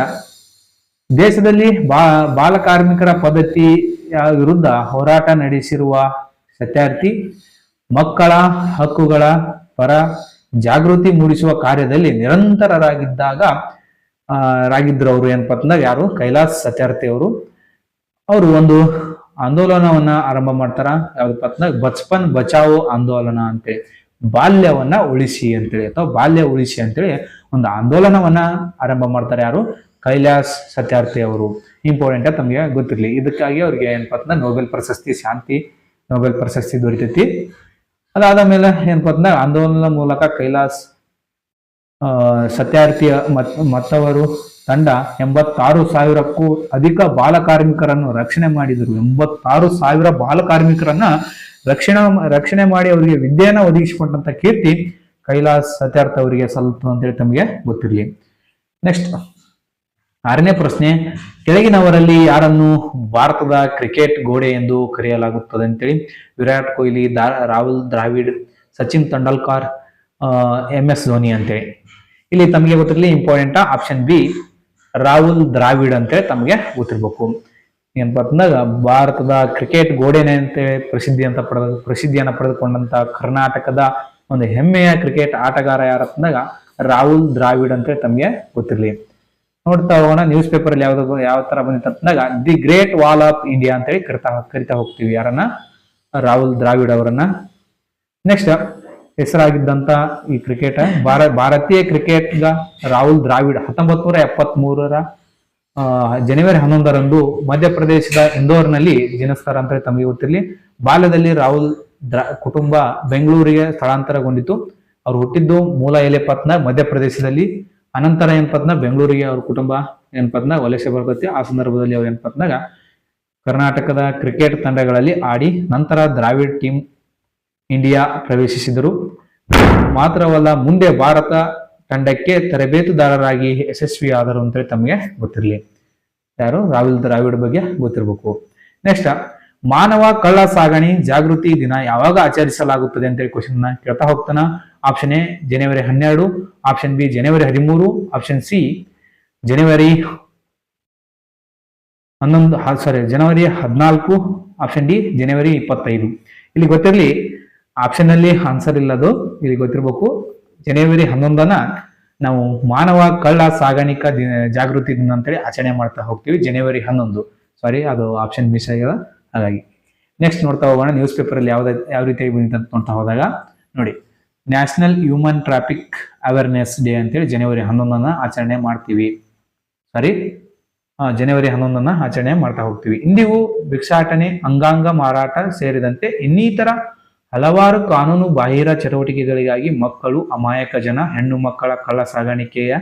ದೇಶದಲ್ಲಿ ಬಾ ಕಾರ್ಮಿಕರ ಪದ್ಧತಿಯ ವಿರುದ್ಧ ಹೋರಾಟ ನಡೆಸಿರುವ ಸತ್ಯಾರ್ಥಿ, ಮಕ್ಕಳ ಹಕ್ಕುಗಳ ಪರ ಜಾಗೃತಿ ಮೂಡಿಸುವ ಕಾರ್ಯದಲ್ಲಿ ನಿರಂತರರಾಗಿದ್ದಾಗ ರಾಗಿದ್ರು ಅವರು ಏನಪ್ಪ ಅಂದಾಗ ಯಾರು? ಕೈಲಾಸ್ ಸತ್ಯಾರ್ಥಿ ಅವರು. ಅವರು ಒಂದು ಆಂದೋಲನವನ್ನ ಆರಂಭ ಮಾಡ್ತಾರ. ಯಾವ್ದಪ್ಪ ಅಂತಂದಾಗ ಬಚ್ಪನ್ ಬಚಾವೋ ಆಂದೋಲನ ಅಂತೇಳಿ. ಬಾಲ್ಯವನ್ನ ಉಳಿಸಿ ಅಂತೇಳಿ ಅಥವಾ ಬಾಲ್ಯ ಉಳಿಸಿ ಅಂತೇಳಿ ಒಂದು ಆಂದೋಲನವನ್ನ ಆರಂಭ ಮಾಡ್ತಾರೆ ಯಾರು? ಕೈಲಾಸ್ ಸತ್ಯಾರ್ಥಿ ಅವರು. ಇಂಪಾರ್ಟೆಂಟ್ ತಮಗೆ ಗೊತ್ತಿರಲಿ. ಇದಕ್ಕಾಗಿ ಅವ್ರಿಗೆ ಏನಪ್ಪಾ ಅಂತಂದ್ರೆ ನೊಬೆಲ್ ಪ್ರಶಸ್ತಿ ಶಾಂತಿ ನೊಬೆಲ್ ಪ್ರಶಸ್ತಿ ದೊರೀತೈತಿ. ಅದಾದ ಮೇಲೆ ಏನಪ್ಪ ಅಂತಂದ್ರೆ ಆಂದೋಲನದ ಮೂಲಕ ಕೈಲಾಸ್ ಸತ್ಯಾರ್ಥಿಯ ಮತ್, ಮತ್ತವರು ತಂಡ ಎಂಬತ್ತಾರು ಸಾವಿರಕ್ಕೂ ಅಧಿಕ ಬಾಲ ಕಾರ್ಮಿಕರನ್ನು ರಕ್ಷಣೆ ಮಾಡಿದರು. ಎಂಬತ್ತಾರು ಸಾವಿರ ಬಾಲ ಕಾರ್ಮಿಕರನ್ನ ರಕ್ಷಣೆ ರಕ್ಷಣೆ ಮಾಡಿ ಅವರಿಗೆ ವಿದ್ಯೆಯನ್ನ ಒದಗಿಸಿಕೊಂಡಂತ ಕೀರ್ತಿ ಕೈಲಾಸ್ ಸತ್ಯಾರ್ಥ ಅವರಿಗೆ ಸಲ್ತು ಅಂತೇಳಿ ತಮಗೆ ಗೊತ್ತಿರಲಿ. ನೆಕ್ಸ್ಟ್ ಆರನೇ ಪ್ರಶ್ನೆ, ಕೆಳಗಿನವರಲ್ಲಿ ಯಾರನ್ನು ಭಾರತದ ಕ್ರಿಕೆಟ್ ಗೋಡೆ ಎಂದು ಕರೆಯಲಾಗುತ್ತದೆ ಅಂತೇಳಿ, ವಿರಾಟ್ ಕೊಹ್ಲಿ, ದಾ, ರಾಹುಲ್ ದ್ರಾವಿಡ್, ಸಚಿನ್ ತೆಂಡೂಲ್ಕರ್ ಎಂ ಎಸ್ ಧೋನಿ ಅಂತೇಳಿ. ಇಲ್ಲಿ ತಮಗೆ ಗೊತ್ತಿರಲಿ important option B Rahul Dravid ಅಂತೇಳಿ ತಮಗೆ ಗೊತ್ತಿರ್ಬೇಕು. ಏನಪ್ಪಾ ಅಂತಂದಾಗ ಭಾರತದ ಕ್ರಿಕೆಟ್ ಗೋಡೆನೆ ಅಂತೇಳಿ ಪ್ರಸಿದ್ಧಿ ಅಂತ ಪಡೆದ, ಪ್ರಸಿದ್ಧಿಯನ್ನು ಪಡೆದುಕೊಂಡಂತ ಕರ್ನಾಟಕದ ಒಂದು ಹೆಮ್ಮೆಯ ಕ್ರಿಕೆಟ್ ಆಟಗಾರ ಯಾರಂದಾಗ ರಾಹುಲ್ ದ್ರಾವಿಡ್ ಅಂತ ತಮಗೆ ಗೊತ್ತಿರಲಿ. ನೋಡ್ತಾ ಹೋಗೋಣ ನ್ಯೂಸ್ ಪೇಪರ್ ಅಲ್ಲಿ ಯಾವ್ದು ಯಾವ ತರ ಬಂದಿತ್ತು ಅಂತಂದಾಗ the great wall of India ಅಂತೇಳಿ ಕರಿತಾ ಕರಿತಾ ಹೋಗ್ತೀವಿ ಯಾರನ್ನ? ರಾಹುಲ್ ದ್ರಾವಿಡ್ ಅವರನ್ನ. ನೆಕ್ಸ್ಟ್, ಹೆಸರಾಗಿದ್ದಂತ ಈ ಕ್ರಿಕೆಟ್, ಭಾರ, ಭಾರತೀಯ ಕ್ರಿಕೆಟ್ಗ ರಾಹುಲ್ ದ್ರಾವಿಡ್ ಹತ್ತೊಂಬತ್ ನೂರ ಎಪ್ಪತ್ತ್ ಮೂರರ ಜನವರಿ ಹನ್ನೊಂದರಂದು ಮಧ್ಯಪ್ರದೇಶದ ಇಂದೋರ್ನಲ್ಲಿ ಜನಸ್ತಾರ ಅಂತ ತಮಗೆ ಗೊತ್ತಿರಲಿ. ಬಾಲ್ಯದಲ್ಲಿ ರಾಹುಲ್ ಕುಟುಂಬ ಬೆಂಗಳೂರಿಗೆ ಸ್ಥಳಾಂತರಗೊಂಡಿತು. ಅವ್ರು ಹುಟ್ಟಿದ್ದು ಮೂಲ ಎಲೆಪತ್ನ ಮಧ್ಯಪ್ರದೇಶದಲ್ಲಿ, ಅನಂತರ ಏನ್ಪತ್ನ ಬೆಂಗಳೂರಿಗೆ ಅವ್ರ ಕುಟುಂಬ ಏನ್ಪತ್ನ ವಲಸೆ ಬರ್ತೈತಿ. ಆ ಸಂದರ್ಭದಲ್ಲಿ ಅವ್ರು ಏನ್ಪತ್ನಾಗ ಕರ್ನಾಟಕದ ಕ್ರಿಕೆಟ್ ತಂಡಗಳಲ್ಲಿ ಆಡಿ ನಂತರ ದ್ರಾವಿಡ್ ಟೀಮ್ ಇಂಡಿಯಾ ಪ್ರವೇಶಿಸಿದರು. ಮಾತ್ರವಲ್ಲ ಮುಂದೆ ಭಾರತ ತಂಡಕ್ಕೆ ತರಬೇತುದಾರರಾಗಿ ಯಶಸ್ವಿಯಾದರು ಅಂತೇಳಿ ತಮಗೆ ಗೊತ್ತಿರಲಿ. ಯಾರು? ರಾಹುಲ್ ದ್ರಾವಿಡ್ ಬಗ್ಗೆ ಗೊತ್ತಿರಬೇಕು. ನೆಕ್ಸ್ಟ್ ಮಾನವ ಕಳ್ಳ ಸಾಗಣೆ ಜಾಗೃತಿ ದಿನ ಯಾವಾಗ ಆಚರಿಸಲಾಗುತ್ತದೆ ಅಂತೇಳಿ ಕ್ವಶನ್ ಕೇಳ್ತಾ ಹೋಗ್ತಾನ. ಆಪ್ಷನ್ ಎ, ಜನವರಿ ಹನ್ನೆರಡು. ಆಪ್ಷನ್ ಬಿ, ಜನವರಿ ಹದಿಮೂರು. ಆಪ್ಷನ್ ಸಿ, ಜನವರಿ ಹನ್ನೊಂದು ಸಾರಿ ಜನವರಿ ಹದಿನಾಲ್ಕು. ಆಪ್ಷನ್ ಡಿ, ಜನವರಿ ಇಪ್ಪತ್ತೈದು. ಇಲ್ಲಿ ಗೊತ್ತಿರಲಿ ಆಪ್ಷನ್ ಅಲ್ಲಿ ಆನ್ಸರ್ ಇಲ್ಲದು, ಇಲ್ಲಿ ಗೊತ್ತಿರಬೇಕು. ಜನವರಿ ಹನ್ನೊಂದನ್ನ ನಾವು ಮಾನವ ಕಳ್ಳ ಸಾಗಾಣಿಕಾ ದಿನ, ಜಾಗೃತಿ ದಿನ ಅಂತೇಳಿ ಆಚರಣೆ ಮಾಡ್ತಾ ಹೋಗ್ತೀವಿ, ಜನವರಿ ಹನ್ನೊಂದು. ಸಾರಿ ಅದು ಆಪ್ಷನ್ ಮಿಸ್ ಆಗ್ಯದ ಹಾಗಾಗಿ ನೆಕ್ಸ್ಟ್ ನೋಡ್ತಾ ಹೋಗೋಣ. ನ್ಯೂಸ್ ಪೇಪರ್ ಅಲ್ಲಿ ಯಾವ್ದು ಯಾವ ರೀತಿಯಾಗಿ ಬಂದಿದೆ ಅಂತ ನೋಡ್ತಾ ಹೋದಾಗ, ನೋಡಿ. National human traffic awareness day ಅಂತೇಳಿ ಜನವರಿ ಹನ್ನೊಂದನ್ನ ಆಚರಣೆ ಮಾಡ್ತೀವಿ. ಸಾರಿ ಜನವರಿ ಹನ್ನೊಂದನ್ನ ಆಚರಣೆ ಮಾಡ್ತಾ ಹೋಗ್ತೀವಿ. ಇಂದಿಗೂ ಭಿಕ್ಷಾಟನೆ, ಅಂಗಾಂಗ ಮಾರಾಟ ಸೇರಿದಂತೆ ಇನ್ನಿತರ ಹಲವಾರು ಕಾನೂನು ಬಾಹಿರ ಚಟುವಟಿಕೆಗಳಿಗಾಗಿ ಮಕ್ಕಳು, ಅಮಾಯಕ ಜನ, ಹೆಣ್ಣು ಮಕ್ಕಳ ಕಳ್ಳ ಸಾಗಾಣಿಕೆಯ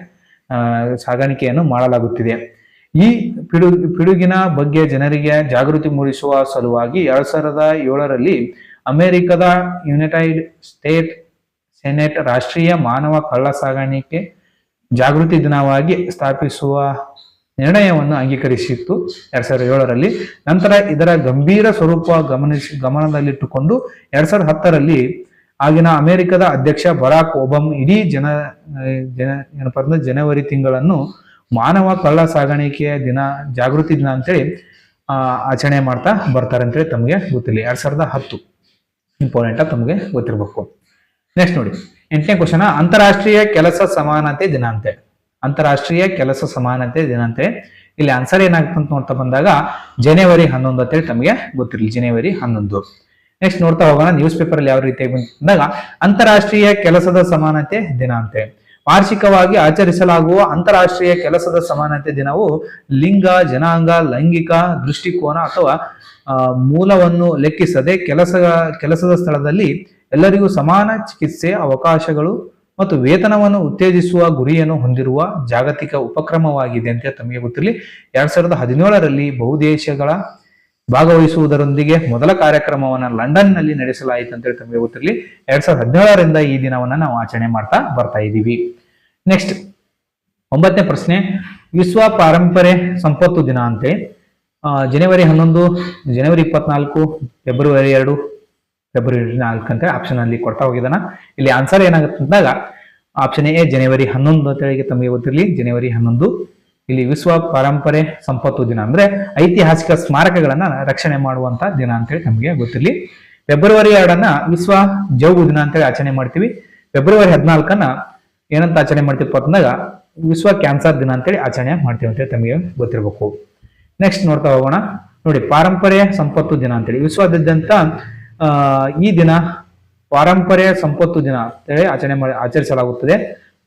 ಸಾಗಾಣಿಕೆಯನ್ನು ಮಾಡಲಾಗುತ್ತಿದೆ. ಈ ಪಿಡು, ಪಿಡುಗಿನ ಬಗ್ಗೆ ಜನರಿಗೆ ಜಾಗೃತಿ ಮೂಡಿಸುವ ಸಲುವಾಗಿ ಎರಡ್ ಸಾವಿರದ ಏಳರಲ್ಲಿ ಅಮೆರಿಕದ ಯುನೈಟೆಡ್ ಸ್ಟೇಟ್ ಸೆನೆಟ್ ರಾಷ್ಟ್ರೀಯ ಮಾನವ ಕಳ್ಳ ಸಾಗಾಣಿಕೆ ಜಾಗೃತಿ ದಿನವಾಗಿ ಸ್ಥಾಪಿಸುವ ನಿರ್ಣಯವನ್ನು ಅಂಗೀಕರಿಸಿತ್ತು ಎರಡ್ ಸಾವಿರದ ಏಳರಲ್ಲಿ. ನಂತರ ಇದರ ಗಂಭೀರ ಸ್ವರೂಪ ಗಮನಿಸಿ, ಗಮನದಲ್ಲಿಟ್ಟುಕೊಂಡು ಎರಡ್ ಸಾವಿರದ ಹತ್ತರಲ್ಲಿ ಆಗಿನ ಅಮೆರಿಕದ ಅಧ್ಯಕ್ಷ ಬರಾಕ್ ಒಬಾಮ್ ಇಡೀ ಜನ ಜನ ಏನಪ್ಪ ಅಂದ್ರೆ ಜನವರಿ ತಿಂಗಳನ್ನು ಮಾನವ ಕಳ್ಳ ಸಾಗಾಣಿಕೆಯ ದಿನ, ಜಾಗೃತಿ ದಿನ ಅಂತೇಳಿ ಆಚರಣೆ ಮಾಡ್ತಾ ಬರ್ತಾರೆ ಅಂತೇಳಿ ತಮಗೆ ಗೊತ್ತಿಲ್ಲ. ಎರಡ್ ಸಾವಿರದ ಹತ್ತು. ಇಂಪಾರ್ಟೆಂಟ್ ತಮಗೆ ಗೊತ್ತಿರಬೇಕು. ನೆಕ್ಸ್ಟ್ ನೋಡಿ. ಎಂಟನೇ ಕ್ವಶನ್ ಅಂತಾರಾಷ್ಟ್ರೀಯ ಕೆಲಸ ಸಮಾನತೆ ದಿನ ಅಂತೇಳಿ. ಅಂತಾರಾಷ್ಟ್ರೀಯ ಕೆಲಸ ಸಮಾನತೆ ದಿನ ಅಂತೇಳಿ. ಇಲ್ಲಿ ಆನ್ಸರ್ ಏನಾಗುತ್ತೆ ಅಂತ ನೋಡ್ತಾ ಬಂದಾಗ, ಜನವರಿ ಹನ್ನೊಂದು ಅಂತೇಳಿ ತಮಗೆ ಗೊತ್ತಿರಲಿ. ಜನವರಿ ಹನ್ನೊಂದು. ನೆಕ್ಸ್ಟ್ ನೋಡ್ತಾ ಹೋಗೋಣ. ನ್ಯೂಸ್ ಪೇಪರ್ ಅಲ್ಲಿ ಯಾವ ರೀತಿ ಬಂದಾಗ, ಅಂತಾರಾಷ್ಟ್ರೀಯ ಕೆಲಸದ ಸಮಾನತೆ ದಿನ ವಾರ್ಷಿಕವಾಗಿ ಆಚರಿಸಲಾಗುವ ಅಂತಾರಾಷ್ಟ್ರೀಯ ಕೆಲಸದ ಸಮಾನತೆ ದಿನವು ಲಿಂಗ, ಜನಾಂಗ, ಲೈಂಗಿಕ ದೃಷ್ಟಿಕೋನ ಅಥವಾ ಮೂಲವನ್ನು ಲೆಕ್ಕಿಸದೆ ಕೆಲಸ, ಕೆಲಸದ ಸ್ಥಳದಲ್ಲಿ ಎಲ್ಲರಿಗೂ ಸಮಾನ ಚಿಕಿತ್ಸೆ, ಅವಕಾಶಗಳು ಮತ್ತು ವೇತನವನ್ನು ಉತ್ತೇಜಿಸುವ ಗುರಿಯನ್ನು ಹೊಂದಿರುವ ಜಾಗತಿಕ ಉಪಕ್ರಮವಾಗಿದೆ ಅಂತ ತಮಗೆ ಗೊತ್ತಿರಲಿ. ಎರಡ್ ಸಾವಿರದ ಹದಿನೇಳರಲ್ಲಿ ಬಹುದೇಶಗಳ ಭಾಗವಹಿಸುವುದರೊಂದಿಗೆ ಮೊದಲ ಕಾರ್ಯಕ್ರಮವನ್ನು ಲಂಡನ್ನಲ್ಲಿ ನಡೆಸಲಾಯಿತು ಅಂತ ಹೇಳಿ ತಮಗೆ ಗೊತ್ತಿರಲಿ. ಎರಡ್ ಸಾವಿರದ ಹದಿನೇಳರಿಂದ ಈ ದಿನವನ್ನ ನಾವು ಆಚರಣೆ ಮಾಡ್ತಾ ಬರ್ತಾ ಇದ್ದೀವಿ. ನೆಕ್ಸ್ಟ್ ಒಂಬತ್ತನೇ ಪ್ರಶ್ನೆ. ವಿಶ್ವ ಪಾರಂಪರೆ ಸಂಪತ್ತು ದಿನ ಅಂತೆ. ಜನವರಿ ಹನ್ನೊಂದು, ಜನವರಿ ಇಪ್ಪತ್ನಾಲ್ಕು, ಫೆಬ್ರವರಿ ಎರಡು, ಫೆಬ್ರವರಿ ನಾಲ್ಕು ಅಂತ ಆಪ್ಷನ್ ಅಲ್ಲಿ ಕೊಡ್ತಾ ಹೋಗಿದಾನ ಇಲ್ಲಿ ಆನ್ಸರ್ ಏನಾಗುತ್ತೆ ಅಂದಾಗ ಆಪ್ಷನ್ ಎ, ಜನವರಿ ಹನ್ನೊಂದು ಅಂತ ಹೇಳಿ ತಮಗೆ ಗೊತ್ತಿರಲಿ. ಜನವರಿ ಹನ್ನೊಂದು ಇಲ್ಲಿ ವಿಶ್ವ ಪರಂಪರೆ ಸಂಪತ್ತು ದಿನ ಅಂದ್ರೆ ಐತಿಹಾಸಿಕ ಸ್ಮಾರಕಗಳನ್ನ ರಕ್ಷಣೆ ಮಾಡುವಂತ ದಿನ ಅಂತೇಳಿ ನಮಗೆ ಗೊತ್ತಿರಲಿ. ಫೆಬ್ರವರಿ ಎರಡನ್ನ ವಿಶ್ವ ಜೌಗು ದಿನ ಅಂತೇಳಿ ಆಚರಣೆ ಮಾಡ್ತೀವಿ. ಫೆಬ್ರವರಿ ಹದಿನಾಲ್ಕನ್ನ ಏನಂತ ಆಚರಣೆ ಮಾಡ್ತೀವಿ ಅಂದಾಗ ವಿಶ್ವ ಕ್ಯಾನ್ಸರ್ ದಿನ ಅಂತೇಳಿ ಆಚರಣೆ ಮಾಡ್ತೀವಿ ಅಂತೇಳಿ ತಮಗೆ ಗೊತ್ತಿರಬೇಕು. ನೆಕ್ಸ್ಟ್ ನೋಡ್ತಾ ಹೋಗೋಣ. ನೋಡಿ ಪಾರಂಪರ್ಯ ಸಂಪತ್ತು ದಿನ ಅಂತೇಳಿ. ವಿಶ್ವಾದ್ಯಂತ ಈ ದಿನ ಪಾರಂಪರ್ಯ ಸಂಪತ್ತು ದಿನ ಅಂತೇಳಿ ಆಚರಣೆ ಮಾಡಿ ಆಚರಿಸಲಾಗುತ್ತದೆ.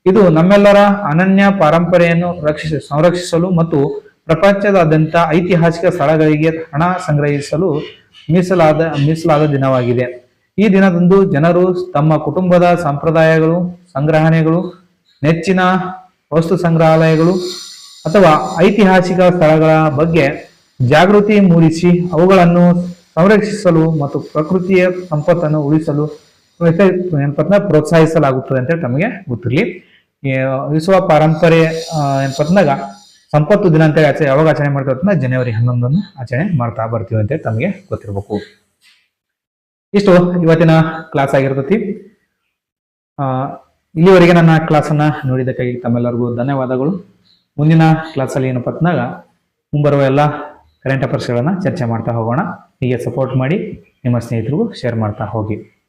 ಇದು ನಮ್ಮೆಲ್ಲರ ಅನನ್ಯ ಪರಂಪರೆಯನ್ನು ರಕ್ಷಿಸ, ಸಂರಕ್ಷಿಸಲು ಮತ್ತು ಪ್ರಪಂಚದಾದ್ಯಂತ ಐತಿಹಾಸಿಕ ಸ್ಥಳಗಳಿಗೆ ಹಣ ಸಂಗ್ರಹಿಸಲು ಮೀಸಲಾದ ಮೀಸಲಾದ ದಿನವಾಗಿದೆ. ಈ ದಿನದಂದು ಜನರು ತಮ್ಮ ಕುಟುಂಬದ ಸಂಪ್ರದಾಯಗಳು, ಸಂಗ್ರಹಣೆಗಳು, ನೆಚ್ಚಿನ ವಸ್ತು ಸಂಗ್ರಹಾಲಯಗಳು ಅಥವಾ ಐತಿಹಾಸಿಕ ಸ್ಥಳಗಳ ಬಗ್ಗೆ ಜಾಗೃತಿ ಮೂಡಿಸಿ ಅವುಗಳನ್ನು ಸಂರಕ್ಷಿಸಲು ಮತ್ತು ಪ್ರಕೃತಿಯ ಸಂಪತ್ತನ್ನು ಉಳಿಸಲು ಪ್ರೋತ್ಸಾಹಿಸಲಾಗುತ್ತದೆ ಅಂತ ಹೇಳಿ ತಮಗೆ ಗೊತ್ತಿರಲಿ. ವಿಶ್ವ ಪಾರಂಪರೆ ಏನಪ್ಪಾ ಸಂಪತ್ತು ದಿನ ಅಂತೇಳಿ ಆಚೆ ಯಾವಾಗ ಆಚರಣೆ ಮಾಡ್ತೀವಿ ಅಂತಂದ್ರೆ ಜನವರಿ ಹನ್ನೊಂದನ್ನು ಆಚರಣೆ ಮಾಡ್ತಾ ಬರ್ತೀವಿ ಅಂತೇಳಿ ತಮಗೆ ಗೊತ್ತಿರಬೇಕು. ಇಷ್ಟು, ಇವತ್ತಿನ ಕ್ಲಾಸ್ ಆಗಿರ್ತತಿ. ಇಲ್ಲಿವರೆಗೆ ನನ್ನ ಕ್ಲಾಸನ್ನು ನೋಡಿದ್ದಕ್ಕಾಗಿ ತಮ್ಮೆಲ್ಲರಿಗೂ ಧನ್ಯವಾದಗಳು. ಮುಂದಿನ ಕ್ಲಾಸಲ್ಲಿ ಏನಪ್ಪ ಅಂತಂದಾಗ ಮುಂಬರುವ ಎಲ್ಲ ಕರೆಂಟ್ ಅಫೇರ್ಸ್ಗಳನ್ನು ಚರ್ಚೆ ಮಾಡ್ತಾ ಹೋಗೋಣ. ಹೀಗೆ ಸಪೋರ್ಟ್ ಮಾಡಿ ನಿಮ್ಮ ಸ್ನೇಹಿತರಿಗೂ ಶೇರ್ ಮಾಡ್ತಾ ಹೋಗಿ.